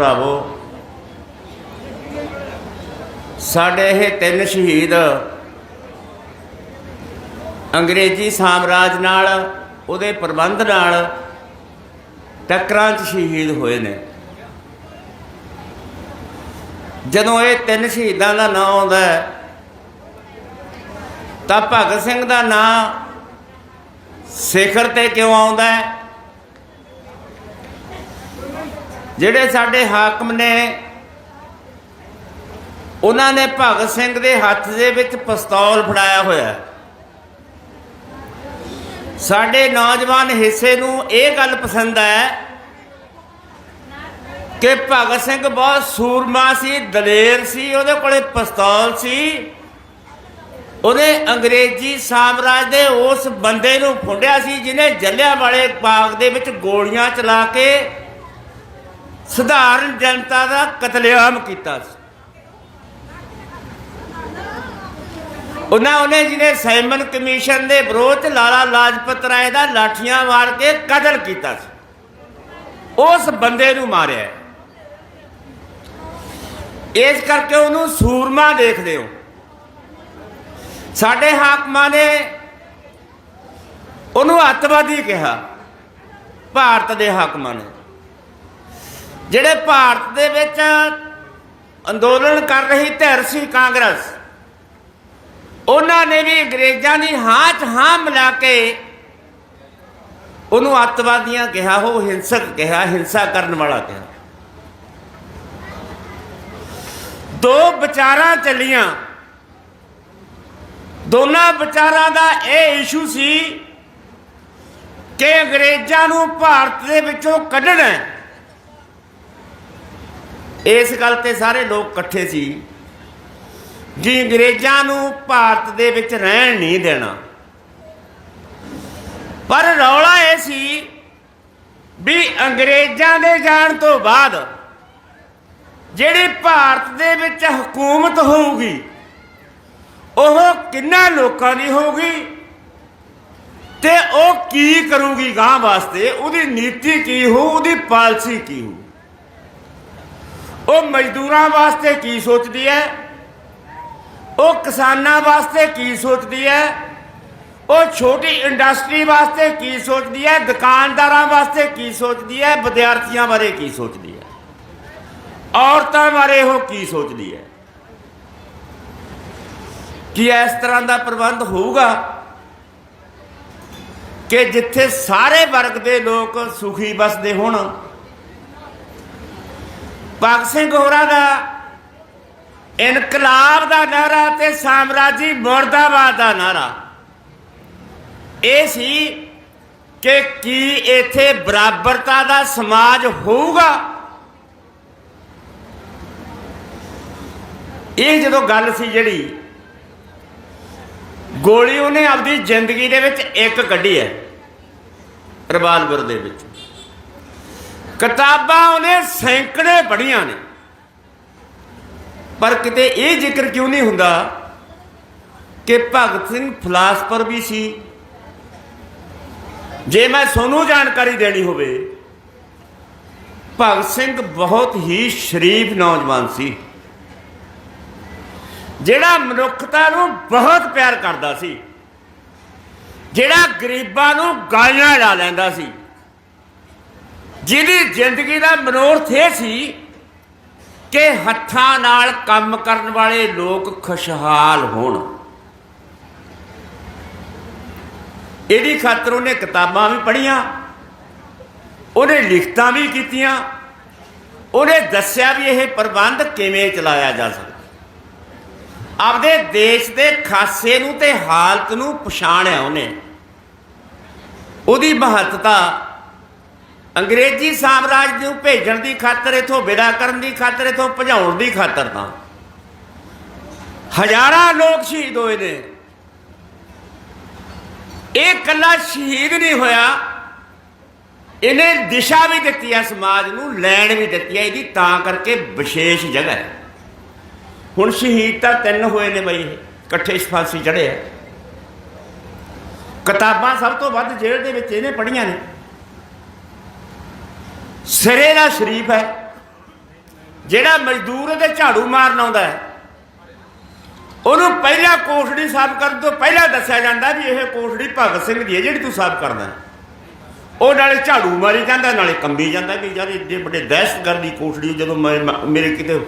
ਭਰਾਵੋ ਸਾਡੇ ਇਹ ਤਿੰਨ ਸ਼ਹੀਦ ਅੰਗਰੇਜ਼ੀ ਸਾਮਰਾਜ ਨਾਲ ਉਹਦੇ ਪ੍ਰਬੰਧ ਨਾਲ ਟੱਕਰਾਂ 'ਚ ਸ਼ਹੀਦ ਹੋਏ ਨੇ। ਜਦੋਂ ਇਹ ਤਿੰਨ ਸ਼ਹੀਦਾਂ ਦਾ ਨਾਮ ਆਉਂਦਾ ਹੈ, ਤਾਂ ਭਗਤ ਸਿੰਘ ਦਾ ਨਾਮ ਸਿਖਰ ਤੇ ਕਿਉਂ ਆਉਂਦਾ ਹੈ? ਜਿਹੜੇ ਸਾਡੇ ਹਾਕਮ ਨੇ, ਉਹਨਾਂ ਨੇ ਭਗਤ ਸਿੰਘ ਦੇ ਹੱਥ ਦੇ ਵਿੱਚ ਪਿਸਤੌਲ ਫੜਾਇਆ ਹੋਇਆ ਸਾਡੇ ਨੌਜਵਾਨ ਹਿੱਸੇ ਨੂੰ ਇਹ ਗੱਲ ਪਸੰਦ ਹੈ ਕਿ ਭਗਤ ਸਿੰਘ ਬਹੁਤ ਸੂਰਮਾ ਸੀ, ਦਲੇਰ ਸੀ, ਉਹਦੇ ਕੋਲੇ ਪਿਸਤੌਲ ਸੀ। ਉਹਨੇ ਅੰਗਰੇਜ਼ੀ ਸਾਮਰਾਜ ਦੇ ਉਸ ਬੰਦੇ ਨੂੰ ਫੁੰਡਿਆ ਸੀ, ਜਿਹਨੇ ਜੱਲਿਆਂ ਵਾਲੇ ਬਾਗ ਦੇ ਵਿੱਚ ਗੋਲੀਆਂ ਚਲਾ ਕੇ ਸਧਾਰਨ ਜਨਤਾ ਦਾ ਕਤਲੇਆਮ ਕੀਤਾ ਸੀ। ਉਹਨਾਂ ਉਹਨੇ ਜਿਹਨੇ ਸਾਈਮਨ ਕਮਿਸ਼ਨ ਦੇ ਵਿਰੋਧ 'ਚ ਲਾਲਾ ਲਾਜਪਤ ਰਾਏ ਦਾ ਲਾਠੀਆਂ ਮਾਰ ਕੇ ਕਤਲ ਕੀਤਾ ਸੀ। ਉਸ ਬੰਦੇ ਨੂੰ ਮਾਰਿਆ। ਇਸ ਕਰਕੇ ਉਹਨੂੰ ਸੂਰਮਾ ਦੇਖਦੇ ਹੋ। ਸਾਡੇ ਹਾਕਮਾਂ ਨੇ ਉਹਨੂੰ ਅੱਤਵਾਦੀ ਕਿਹਾ, ਭਾਰਤ ਦੇ ਹਾਕਮਾਂ ਨੇ। ਜਿਹੜੇ ਭਾਰਤ ਦੇ ਵਿੱਚ ਅੰਦੋਲਨ ਕਰ ਰਹੀ ਧਿਰ ਸੀ ਕਾਂਗਰਸ, ਉਹਨਾਂ ਨੇ ਵੀ ਅੰਗਰੇਜ਼ਾਂ ਦੀ ਹਾਂ 'ਚ ਹਾਂ ਮਿਲਾ ਕੇ ਉਹਨੂੰ ਅੱਤਵਾਦੀਆਂ ਕਿਹਾ, ਉਹ ਹਿੰਸਕ ਕਿਹਾ, ਹਿੰਸਾ ਕਰਨ ਵਾਲਾ ਕਿਹਾ ਦੋ ਵਿਚਾਰਾਂ ਚੱਲੀਆਂ ਦੋਨਾਂ ਵਿਚਾਰਾਂ ਦਾ ਇਹ ਇਸ਼ੂ ਸੀ ਕਿ ਅੰਗਰੇਜ਼ਾਂ ਨੂੰ ਭਾਰਤ ਦੇ ਵਿੱਚੋਂ ਕੱਢਣਾ ਹੈ। ਇਸ ਗੱਲ ਤੇ ਸਾਰੇ ਲੋਕ ਇਕੱਠੇ ਸੀ ਜੀ ਅੰਗਰੇਜ਼ਾਂ ਨੂੰ ਭਾਰਤ ਦੇ ਵਿੱਚ ਰਹਿਣ ਨਹੀਂ ਦੇਣਾ। ਪਰ ਰੌਲਾ ਇਹ ਸੀ ਵੀ ਅੰਗਰੇਜ਼ਾਂ ਦੇ ਜਾਣ ਤੋਂ ਬਾਅਦ ਜਿਹੜੀ ਭਾਰਤ ਦੇ ਵਿੱਚ ਹਕੂਮਤ ਹੋਊਗੀ, ਉਹ ਕਿੰਨਾ ਲੋਕਾਂ ਦੀ ਹੋਊਗੀ ਤੇ ਉਹ ਕੀ ਕਰੂਗੀ ਗਾਂ ਵਾਸਤੇ, ਉਹਦੀ ਨੀਤੀ ਕੀ ਹੋਊ, ਉਹਦੀ ਪਾਲਿਸੀ ਕੀ ਹੋਊ। ਉਹ ਮਜ਼ਦੂਰਾਂ ਵਾਸਤੇ ਕੀ ਸੋਚਦੀ ਹੈ? ਉਹ ਕਿਸਾਨਾਂ ਵਾਸਤੇ ਕੀ ਸੋਚਦੀ ਹੈ? ਉਹ ਛੋਟੀ ਇੰਡਸਟਰੀ ਵਾਸਤੇ ਕੀ ਸੋਚਦੀ ਹੈ? ਦੁਕਾਨਦਾਰਾਂ ਵਾਸਤੇ ਕੀ ਸੋਚਦੀ ਹੈ? ਵਿਦਿਆਰਥੀਆਂ ਬਾਰੇ ਕੀ ਸੋਚਦੀ ਹੈ? ਔਰਤਾਂ ਬਾਰੇ ਉਹ ਕੀ ਸੋਚਦੀ ਹੈ? ਕਿ ਇਸ ਤਰ੍ਹਾਂ ਦਾ ਪ੍ਰਬੰਧ ਹੋਊਗਾ ਕਿ ਜਿੱਥੇ ਸਾਰੇ ਵਰਗ ਦੇ ਲੋਕ ਸੁਖੀ ਬਸਦੇ ਹੋਣ ਭਗਤ ਸਿੰਘ ਹੋਰਾਂ ਦਾ ਇਨਕਲਾਬ ਦਾ ਨਾਰਾ ਤੇ ਸਾਮਰਾਜੀ ਮੁਰਦਾਬਾਦ ਦਾ ਨਾਰਾ। ਇਹ ਸੀ ਕਿ ਕੀ ਇੱਥੇ ਬਰਾਬਰਤਾ ਦਾ ਸਮਾਜ ਹੋਊਗਾ? ਇਹ ਜਦੋਂ ਗੱਲ ਸੀ ਜਿਹੜੀ, ਗੋਲੀ ਉਹਨੇ ਆਪਦੀ ਜ਼ਿੰਦਗੀ ਦੇ ਵਿੱਚ ਇੱਕ ਕੱਢੀ ਹੈ ਰਿਵਾਲਵਰ ਦੇ ਵਿੱਚ। ਕਿਤਾਬਾਂ ਉਹਨੇ ਸੈਂਕੜੇ ਪੜ੍ਹੀਆਂ ਨੇ। ਪਰ ਕਿਤੇ ਇਹ ਜ਼ਿਕਰ ਕਿਉਂ ਨਹੀਂ ਹੁੰਦਾ ਕਿ ਭਗਤ ਸਿੰਘ ਫਲਾਸਫਰ ਵੀ ਸੀ? ਜੇ ਮੈਂ ਤੁਹਾਨੂੰ ਜਾਣਕਾਰੀ ਦੇਣੀ ਹੋਵੇ, ਭਗਤ ਸਿੰਘ ਬਹੁਤ ਹੀ ਸ਼ਰੀਫ ਨੌਜਵਾਨ ਸੀ। ਜਿਹੜਾ ਮਨੁੱਖਤਾ ਨੂੰ ਬਹੁਤ ਪਿਆਰ ਕਰਦਾ ਸੀ, ਜਿਹੜਾ ਗਰੀਬਾਂ ਨੂੰ ਗਾਲੀਆਂ ਲਾ ਲੈਂਦਾ ਸੀ। ਜਿਹਦੀ ਜ਼ਿੰਦਗੀ ਦਾ ਮਨੋਰਥ ਇਹ ਸੀ ਕਿ ਹੱਥਾਂ ਨਾਲ ਕੰਮ ਕਰਨ ਵਾਲੇ ਲੋਕ ਖੁਸ਼ਹਾਲ ਹੋਣ। ਇਹਦੀ ਖਾਤਰ ਉਹਨੇ ਕਿਤਾਬਾਂ ਵੀ ਪੜ੍ਹੀਆਂ, ਉਹਨੇ ਲਿਖਤਾਂ ਵੀ ਕੀਤੀਆਂ, ਉਹਨੇ ਦੱਸਿਆ ਵੀ ਇਹ ਪ੍ਰਬੰਧ ਕਿਵੇਂ ਚਲਾਇਆ ਜਾ ਸਕਦਾ। ਆਪਦੇ ਦੇਸ਼ ਦੇ ਖਾਸੇ ਨੂੰ ਤੇ ਹਾਲਤ ਨੂੰ ਪਛਾਣਿਆ ਉਹਨੇ। ਉਹਦੀ ਮਹੱਤਤਾ ਅੰਗਰੇਜ਼ੀ ਸਾਮਰਾਜ ਨੂੰ ਭੇਜਣ ਦੀ ਖਾਤਰ, ਇਥੋਂ ਵਿਦਾ ਕਰਨ ਦੀ ਖਾਤਰ, ਇਥੋਂ ਭਜਾਉਣ ਦੀ ਖਾਤਰ ਤਾਂ। ਹਜ਼ਾਰਾਂ ਲੋਕ ਸ਼ਹੀਦ ਹੋਏ ਨੇ। ਇਹ ਕੱਲਾ ਸ਼ਹੀਦ ਨਹੀਂ ਹੋਇਆ। ਇਹਨੇ ਦਿਸ਼ਾ ਵੀ ਦਿੱਤੀ ਹੈ ਸਮਾਜ ਨੂੰ ਲੈਣ ਵੀ ਦਿੱਤੀ ਹੈ ਇਹਦੀ ਤਾਂ ਕਰਕੇ ਵਿਸ਼ੇਸ਼ ਜਗ੍ਹਾ ਹੈ। ਹੁਣ ਸ਼ਹੀਦ ਤਾਂ ਤਿੰਨ ਹੋਏ ਨੇ ਬਈ, ਇਕੱਠੇ ਫਾਂਸੀ ਚੜੇ ਆ। ਕਿਤਾਬਾਂ ਸਭ ਤੋਂ ਵੱਧ ਜੇਲ੍ਹ ਦੇ ਵਿੱਚ ਇਹਨੇ ਪੜ੍ਹੀਆਂ ਨੇ। ਸਿਰੇ ਦਾ ਸ਼ਰੀਫ ਹੈ। ਜਿਹੜਾ ਮਜ਼ਦੂਰ ਉਹਦੇ ਝਾੜੂ ਮਾਰਨ ਆਉਂਦਾ ਹੈ। ਉਹਨੂੰ ਪਹਿਲਾਂ ਕੋਠੜੀ ਸਾਫ਼ ਕਰਨ ਤੋਂ ਪਹਿਲਾਂ ਦੱਸਿਆ ਜਾਂਦਾ ਵੀ ਇਹ ਕੋਠੜੀ ਭਗਤ ਸਿੰਘ ਦੀ ਹੈ, ਜਿਹੜੀ ਤੂੰ ਸਾਫ਼ ਕਰਦਾ ਉਹ ਨਾਲੇ ਝਾੜੂ ਮਾਰੀ ਜਾਂਦਾ, ਨਾਲੇ ਕੰਬੀ ਜਾਂਦਾ ਵੀ ਯਾਰ ਇੱਡੇ ਵੱਡੇ ਦਹਿਸ਼ਤਗਰਦੀ ਕੋਠੜੀ ਜਦੋਂ ਮੈਂ ਮੇਰੇ ਕਿਤੇ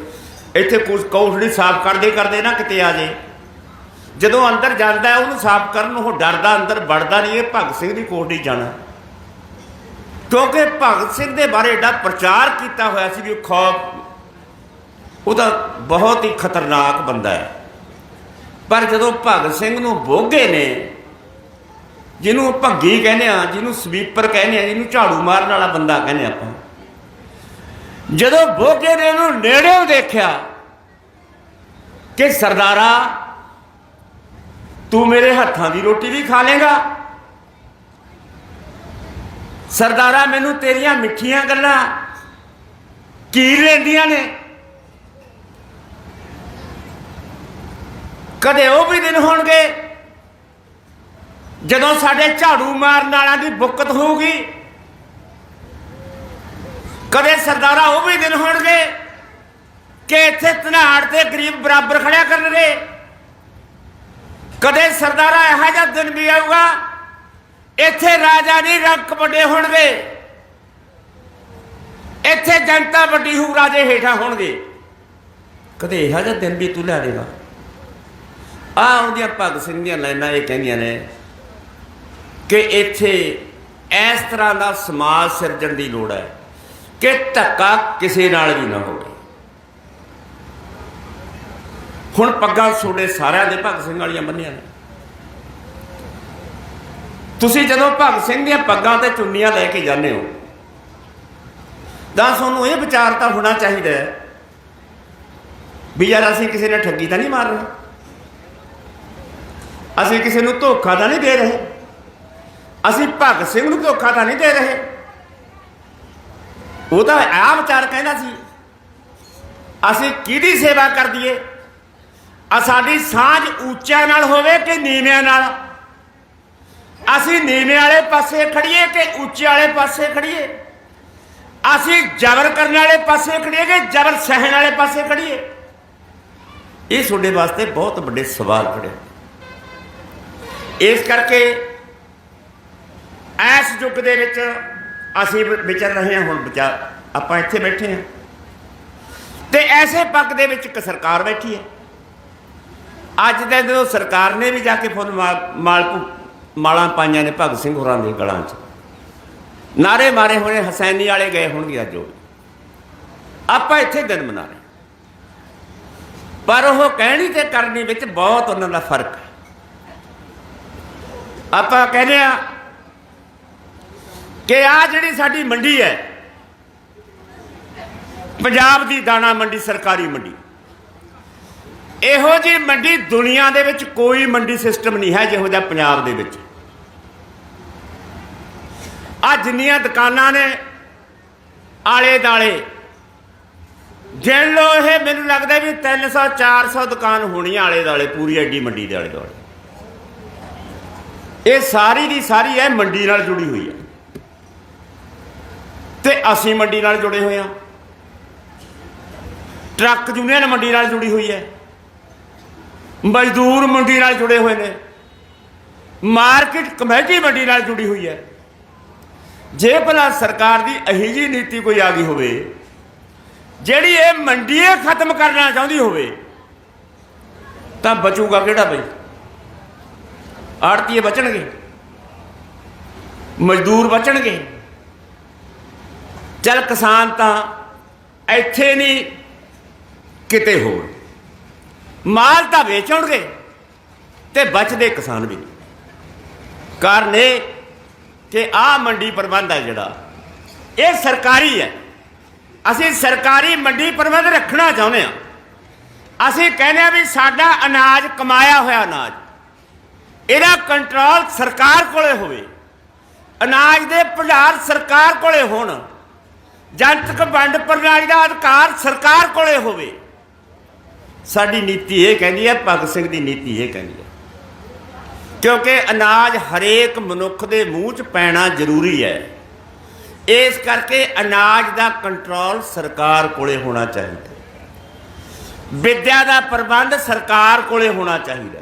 ਇੱਥੇ ਕੋਠੜੀ ਸਾਫ਼ ਕਰਦੇ ਕਰਦੇ ਨਾ ਕਿਤੇ ਆ ਜੇ। ਜਦੋਂ ਅੰਦਰ ਜਾਂਦਾ ਉਹਨੂੰ ਸਾਫ਼ ਕਰਨ ਉਹ ਡਰਦਾ, ਅੰਦਰ ਵੜਦਾ ਨਹੀਂ, ਇਹ ਭਗਤ ਸਿੰਘ ਦੀ ਕੋਠੜੀ ਜਾਣਾ ਕਿਉਂਕਿ ਭਗਤ ਸਿੰਘ ਦੇ ਬਾਰੇ ਏਡਾ ਪ੍ਰਚਾਰ ਕੀਤਾ ਹੋਇਆ ਸੀ ਵੀ ਉਹ ਖੌਫ ਉਹਦਾ ਬਹੁਤ ਹੀ ਖਤਰਨਾਕ ਬੰਦਾ ਹੈ। ਪਰ ਜਦੋਂ ਭਗਤ ਸਿੰਘ ਨੂੰ ਬੋਗੇ ਨੇ, ਜਿਹਨੂੰ ਭੱਗੀ ਕਹਿੰਦੇ ਆ ਜਿਹਨੂੰ ਸਵੀਪਰ ਕਹਿੰਦੇ ਆ ਜਿਹਨੂੰ ਝਾੜੂ ਮਾਰਨ ਵਾਲਾ ਬੰਦਾ ਕਹਿੰਦੇ ਆਪਾਂ, ਜਦੋਂ ਬੋਗੇ ਨੇ ਉਹਨੂੰ ਨੇੜਿਓਂ ਦੇਖਿਆ ਕਿ ਸਰਦਾਰਾ, ਤੂੰ ਮੇਰੇ ਹੱਥਾਂ ਦੀ ਰੋਟੀ ਵੀ ਖਾ ਲੇਗਾ। ਸਰਦਾਰਾ, ਮੈਨੂੰ ਤੇਰੀਆਂ ਮਿੱਠੀਆਂ ਗੱਲਾਂ ਕੀ ਲੈਂਦੀਆਂ ਨੇ। ਕਦੇ ਉਹ ਵੀ ਦਿਨ ਹੋਣਗੇ ਜਦੋਂ ਸਾਡੇ ਝਾੜੂ ਮਾਰਨ ਵਾਲਿਆਂ ਦੀ ਬੁੱਕਤ ਹੋਊਗੀ। ਕਦੇ ਸਰਦਾਰਾ, ਉਹ ਵੀ ਦਿਨ ਹੋਣਗੇ ਕਿ ਇੱਥੇ ਧਨਾੜ ਤੇ ਗਰੀਬ ਬਰਾਬਰ ਖੜਿਆ ਕਰਨਗੇ। ਕਦੇ ਸਰਦਾਰਾ, ਇਹੋ ਜਿਹਾ ਦਿਨ ਵੀ ਆਊਗਾ ਇੱਥੇ ਰਾਜਾ ਨਹੀਂ, ਰੰਕ ਵੱਡੇ ਹੋਣਗੇ। ਇੱਥੇ ਜਨਤਾ ਵੱਡੀ ਹੋਊ, ਰਾਜੇ ਹੇਠਾਂ ਹੋਣਗੇ। ਕਦੇ ਇਹੋ ਜਿਹਾ ਦਿਨ ਵੀ ਤੂੰ ਲੈ ਦੇਗਾ ਆ ਆਉਂਦੀਆਂ ਭਗਤ ਸਿੰਘ ਦੀਆਂ ਲਾਈਨਾਂ ਇਹ ਕਹਿੰਦੀਆਂ ਨੇ ਕਿ ਇੱਥੇ ਇਸ ਤਰ੍ਹਾਂ ਦਾ ਸਮਾਜ ਸਿਰਜਣ ਦੀ ਲੋੜ ਹੈ ਕਿ ਧੱਕਾ ਕਿਸੇ ਨਾਲ ਵੀ ਨਾ ਹੋਵੇ। ਹੁਣ ਪੱਗਾਂ ਤੁਹਾਡੇ ਸਾਰਿਆਂ ਦੇ ਭਗਤ ਸਿੰਘ ਵਾਲੀਆਂ ਬੰਨੀਆਂ ਨੇ। ਤੁਸੀਂ ਜਦੋਂ ਭਗਤ ਸਿੰਘ ਦੀਆਂ ਪੱਗਾਂ ਤੇ ਚੁੰਨੀਆਂ ਲੈ ਕੇ ਜਾਂਦੇ ਹੋ ਤਾਂ ਤੁਹਾਨੂੰ ਇਹ ਵਿਚਾਰ ਤਾਂ ਹੋਣਾ ਚਾਹੀਦਾ ਹੈ ਵੀ ਯਾਰ ਅਸੀਂ ਕਿਸੇ ਨੇ ਠੱਗੀ ਤਾਂ ਨਹੀਂ ਮਾਰ ਰਹੇ? ਅਸੀਂ ਕਿਸੇ ਨੂੰ ਧੋਖਾ ਤਾਂ ਨਹੀਂ ਦੇ ਰਹੇ? ਅਸੀਂ ਭਗਤ ਸਿੰਘ ਨੂੰ ਧੋਖਾ ਤਾਂ ਨਹੀਂ ਦੇ ਰਹੇ? ਉਹ ਤਾਂ ਆ ਵਿਚਾਰ ਕਹਿੰਦਾ ਸੀ, ਅਸੀਂ ਕਿਹਦੀ ਸੇਵਾ ਕਰ ਦਈਏ? ਆ ਸਾਡੀ ਸਾਂਝ ਉੱਚਿਆਂ ਨਾਲ ਹੋਵੇ ਕਿ ਨੀਵਿਆਂ ਨਾਲ? ਅਸੀਂ ਨੀਵੇਂ ਵਾਲੇ ਪਾਸੇ ਖੜੀਏ ਕਿ ਉੱਚੇ ਵਾਲੇ ਪਾਸੇ ਖੜੀਏ? ਅਸੀਂ ਜ਼ਬਰ ਕਰਨ ਵਾਲੇ ਪਾਸੇ ਖੜੀਏ ਕਿ ਜ਼ਬਰ ਸਹਿਣ ਵਾਲੇ ਪਾਸੇ ਖੜੀਏ? ਇਹ ਤੁਹਾਡੇ ਵਾਸਤੇ ਬਹੁਤ ਵੱਡੇ ਸਵਾਲ ਖੜੇ ਇਸ ਕਰਕੇ ਇਸ ਯੁੱਗ ਦੇ ਵਿੱਚ ਅਸੀਂ ਵਿਚਰ ਰਹੇ ਹਾਂ, ਹੁਣ ਵਿਚਾਰ ਆਪਾਂ ਇੱਥੇ ਬੈਠੇ ਹਾਂ। ਤੇ ਐਸੇ ਪੱਕ ਦੇ ਵਿੱਚ ਇੱਕ ਸਰਕਾਰ ਬੈਠੀ ਹੈ। ਅੱਜ ਦੇ ਜਦੋਂ ਸਰਕਾਰ ਨੇ ਵੀ ਜਾ ਕੇ ਫੁੱਲ ਮਾਲ ਭੁ- ਮਾਲਾਂ ਪਾਈਆਂ ਨੇ ਭਗਤ ਸਿੰਘ ਹੋਰਾਂ ਦੇ ਗਲਾਂ 'ਚ। ਨਾਰੇ ਮਾਰੇ ਹੋਣੇ ਹਸੈਨੀ ਵਾਲੇ ਗਏ ਹੋਣਗੇ ਅੱਜ ਉਹ। ਆਪਾਂ ਇੱਥੇ ਦਿਨ ਮਨਾ ਰਹੇ ਪਰ ਉਹ ਕਹਿਣੀ ਤੇ ਕਰਨੀ ਵਿੱਚ ਬਹੁਤ ਉਹਨਾਂ ਦਾ ਫ਼ਰਕ ਹੈ। ਆਪਾਂ ਕਹਿੰਦੇ ਆ ਕਿ ਆ ਜਿਹੜੀ ਸਾਡੀ ਮੰਡੀ ਹੈ, ਪੰਜਾਬ ਦੀ ਦਾਣਾ ਮੰਡੀ, ਸਰਕਾਰੀ ਮੰਡੀ ਇਹੋ ਜੀ ਮੰਡੀ ਦੁਨੀਆ ਦੇ ਵਿੱਚ ਕੋਈ ਮੰਡੀ ਸਿਸਟਮ ਨਹੀਂ ਹੈ ਜਿਹੋ ਜਿਹਾ ਪੰਜਾਬ ਦੇ ਵਿੱਚ। ਆ ਜਿੰਨੀਆਂ ਦੁਕਾਨਾਂ ਨੇ ਆਲੇ ਦਾਲੇ ਜਿਣ ਲੋ ਇਹ ਮੈਨੂੰ ਲੱਗਦਾ ਵੀ 300 400 ਦੁਕਾਨ ਹੋਣੀ ਆਲੇ ਦਾਲੇ ਪੂਰੀ ਐਡੀ ਮੰਡੀ ਦੇ ਆਲੇ ਦੁਆਲੇ। ਇਹ ਸਾਰੀ ਦੀ ਸਾਰੀ ਹੈ ਮੰਡੀ ਨਾਲ ਜੁੜੀ ਹੋਈ ਹੈ। ਤੇ ਅਸੀਂ ਮੰਡੀ ਨਾਲ ਜੁੜੇ ਹੋਏ ਹਾਂ। ਟਰੱਕ ਯੂਨੀਅਨ ਮੰਡੀ ਨਾਲ ਜੁੜੀ ਹੋਈ ਹੈ। ਮਜ਼ਦੂਰ ਮੰਡੀ ਨਾਲ ਜੁੜੇ ਹੋਏ ਨੇ। ਮਾਰਕੀਟ ਕਮੇਟੀ ਮੰਡੀ ਨਾਲ ਜੁੜੀ ਹੋਈ ਹੈ। ਜੇ ਭਲਾ ਸਰਕਾਰ ਦੀ ਅਹੀ ਜੀ ਨੀਤੀ ਕੋਈ ਆ ਗਈ ਹੋਵੇ, ਜਿਹੜੀ ਇਹ ਮੰਡੀਏ ਖਤਮ ਕਰਨਾ ਚਾਹੁੰਦੀ ਹੋਵੇ, ਤਾਂ ਬਚੂਗਾ ਕਿਹੜਾ ਬਈ? ਆੜਤੀਏ ਬਚਣਗੇ। ਮਜ਼ਦੂਰ ਬਚਣਗੇ। ਚੱਲ ਕਿਸਾਨ ਤਾਂ ਇੱਥੇ ਨਹੀਂ, ਕਿਤੇ ਹੋਰ। ਮਾਲ ਤਾਂ ਵੇਚਣਗੇ ਤੇ ਬਚਦੇ ਕਿਸਾਨ ਵੀ। ਕਾਰਨ ਇਹ ਕਿ ਆਹ ਮੰਡੀ ਪ੍ਰਬੰਧ ਹੈ ਜਿਹੜਾ, ਇਹ ਸਰਕਾਰੀ ਹੈ। ਅਸੀਂ ਸਰਕਾਰੀ ਮੰਡੀ ਪ੍ਰਬੰਧ ਰੱਖਣਾ ਚਾਹੁੰਦੇ ਹਾਂ। ਅਸੀਂ ਕਹਿੰਦੇ ਆ ਵੀ ਸਾਡਾ ਅਨਾਜ ਕਮਾਇਆ ਹੋਇਆ ਅਨਾਜ, ਇਹਦਾ ਕੰਟਰੋਲ ਸਰਕਾਰ ਕੋਲੇ ਹੋਵੇ। ਅਨਾਜ ਦੇ ਭੰਡਾਰ ਸਰਕਾਰ ਕੋਲੇ ਹੋਣ, ਜਨਤਕ ਵੰਡ ਪ੍ਰਣਾਲੀ ਦਾ ਅਧਿਕਾਰ ਸਰਕਾਰ ਕੋਲੇ ਹੋਵੇ। ਸਾਡੀ ਨੀਤੀ ਇਹ ਕਹਿੰਦੀ ਹੈ, ਭਗਤ ਸਿੰਘ ਦੀ ਨੀਤੀ ਇਹ ਕਹਿੰਦੀ ਹੈ। ਕਿਉਂਕਿ ਅਨਾਜ ਹਰੇਕ ਮਨੁੱਖ ਦੇ ਮੂੰਹ 'ਚ ਪੈਣਾ ਜ਼ਰੂਰੀ ਹੈ। ਇਸ ਕਰਕੇ ਅਨਾਜ ਦਾ ਕੰਟਰੋਲ ਸਰਕਾਰ ਕੋਲੇ ਹੋਣਾ ਚਾਹੀਦਾ ਵਿਦਿਆ ਦਾ ਪ੍ਰਬੰਧ ਸਰਕਾਰ ਕੋਲੇ ਹੋਣਾ ਚਾਹੀਦਾ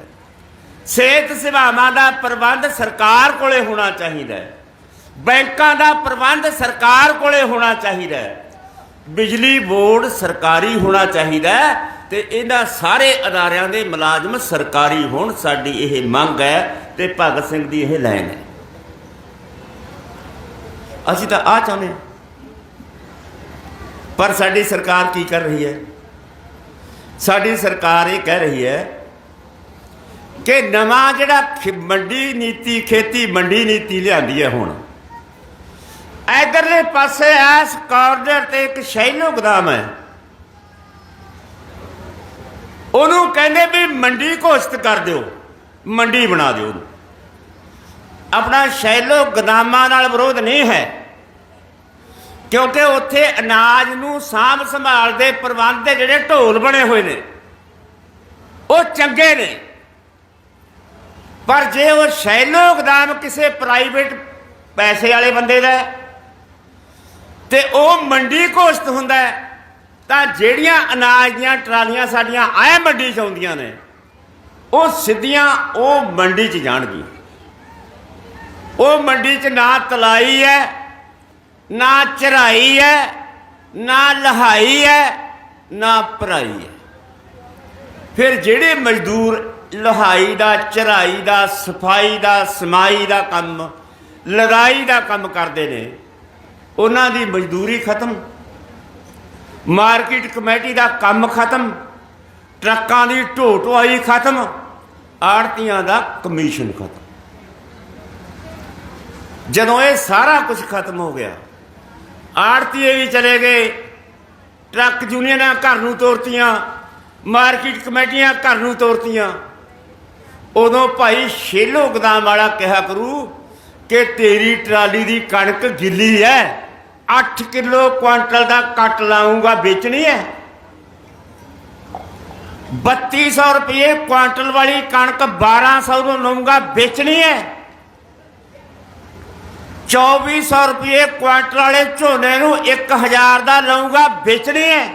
ਸਿਹਤ ਸੇਵਾਵਾਂ ਦਾ ਪ੍ਰਬੰਧ ਸਰਕਾਰ ਕੋਲੇ ਹੋਣਾ ਚਾਹੀਦਾ ਬੈਂਕਾਂ ਦਾ ਪ੍ਰਬੰਧ ਸਰਕਾਰ ਕੋਲੇ ਹੋਣਾ ਚਾਹੀਦਾ ਬਿਜਲੀ ਬੋਰਡ ਸਰਕਾਰੀ ਹੋਣਾ ਚਾਹੀਦਾ ਤੇ ਇਹਨਾਂ ਸਾਰੇ ਅਦਾਰਿਆਂ ਦੇ ਮੁਲਾਜ਼ਮ ਸਰਕਾਰੀ ਹੋਣ, ਸਾਡੀ ਇਹ ਮੰਗ ਹੈ ਤੇ ਭਗਤ ਸਿੰਘ ਦੀ ਇਹ ਲਾਈਨ ਹੈ। ਅਸੀਂ ਤਾਂ ਆ ਚਾਹੁੰਦੇ ਹਾਂ। ਪਰ ਸਾਡੀ ਸਰਕਾਰ ਕੀ ਕਰ ਰਹੀ ਹੈ? ਸਾਡੀ ਸਰਕਾਰ ਇਹ ਕਹਿ ਰਹੀ ਹੈ ਕਿ ਨਵਾਂ ਜਿਹੜਾ ਖੇ- ਮੰਡੀ ਨੀਤੀ, ਖੇਤੀ ਮੰਡੀ ਨੀਤੀ ਲਿਆਂਦੀ ਹੈ ਹੁਣ। ਇਧਰਲੇ ਪਾਸੇ ਐਸ ਕਾਰਨਰ ਤੇ ਇੱਕ ਸ਼ੈਲੋ ਗੋਦਾਮ ਹੈ। ਉਹਨੂੰ ਕਹਿੰਦੇ ਵੀ ਮੰਡੀ ਘੋਸ਼ਿਤ ਕਰ ਦਿਓ ਮੰਡੀ ਬਣਾ ਦਿਓ ਉਹਨੂੰ। ਆਪਣਾ ਸ਼ੈਲੋ ਗਦਾਮਾਂ ਨਾਲ ਵਿਰੋਧ ਨਹੀਂ ਹੈ ਕਿਉਂਕਿ ਉੱਥੇ ਅਨਾਜ ਨੂੰ ਸਾਂਭ ਸੰਭਾਲ ਦੇ ਪ੍ਰਬੰਧ ਦੇ ਜਿਹੜੇ ਢੋਲ ਬਣੇ ਹੋਏ ਨੇ ਉਹ ਚੰਗੇ ਨੇ। ਪਰ ਜੇ ਉਹ ਸ਼ੈਲੋ ਗਦਾਮ ਕਿਸੇ ਪ੍ਰਾਈਵੇਟ ਪੈਸੇ ਵਾਲੇ ਬੰਦੇ ਦਾ ਹੈ, ਤੇ ਉਹ ਮੰਡੀ ਘੋਸ਼ਿਤ ਹੁੰਦਾ ਹੈ, ਤਾਂ ਜਿਹੜੀਆਂ ਅਨਾਜ ਦੀਆਂ ਟਰਾਲੀਆਂ ਸਾਡੀਆਂ ਆਏ ਮੰਡੀ ਚ ਆਉਂਦੀਆਂ ਨੇ, ਉਹ ਸਿੱਧੀਆਂ ਉਹ ਮੰਡੀ ਚ ਜਾਣਗੀਆਂ। ਉਹ ਮੰਡੀ ਚ ਨਾ ਤਲਾਈ ਹੈ, ਨਾ ਚਰਾਈ ਹੈ, ਨਾ ਲਹਾਈ ਹੈ, ਨਾ ਭਰਾਈ ਹੈ। ਫਿਰ ਜਿਹੜੇ ਮਜ਼ਦੂਰ ਲਹਾਈ ਦਾ ਚਰਾਈ ਦਾ, ਸਫ਼ਾਈ ਦਾ, ਸਮਾਈ ਦਾ ਕੰਮ, ਲੜਾਈ ਦਾ ਕੰਮ ਕਰਦੇ ਨੇ, ਉਹਨਾਂ ਦੀ ਮਜ਼ਦੂਰੀ ਖਤਮ। ਮਾਰਕੀਟ ਕਮੇਟੀ ਦਾ ਕੰਮ ਖਤਮ, ਟਰੱਕਾਂ ਦੀ ਢੋ ਢੋਆਈ ਖਤਮ, ਆੜਤੀਆਂ ਦਾ ਕਮਿਸ਼ਨ ਖਤਮ। ਜਦੋਂ ਇਹ ਸਾਰਾ ਕੁਝ ਖਤਮ ਹੋ ਗਿਆ, ਆੜਤੀਏ ਵੀ ਚਲੇ ਗਏ, ਟਰੱਕ ਯੂਨੀਅਨਾਂ ਘਰ ਨੂੰ ਤੋਰਤੀਆਂ, ਮਾਰਕੀਟ ਕਮੇਟੀਆਂ ਘਰ ਨੂੰ ਤੋਰਤੀਆਂ। ਉਦੋਂ ਭਾਈ ਸ਼ੇਲੋ ਗਦਾਮ ਵਾਲਾ ਕਿਹਾ ਕਰੂ ਕਿ ਤੇਰੀ ਟਰਾਲੀ ਦੀ ਕਣਕ ਗਿੱਲੀ ਹੈ। 8 ਕਿਲੋ ਕੁਆਂਟਲ ਦਾ ਕੱਟ ਲਾਉਂਗਾ, ਵੇਚਣੀ ਹੈ? 3200 ਰੁਪਏ ਕੁਆਂਟਲ ਵਾਲੀ ਕਣਕ 1200 ਨੂੰ ਲਊਂਗਾ, ਵੇਚਣੀ ਹੈ? 2400 ਰੁਪਏ ਕੁਆਂਟਲ ਵਾਲੇ ਝੋਨੇ ਨੂੰ 1000 ਦਾ ਲਊਂਗਾ, ਵੇਚਣੀ ਹੈ?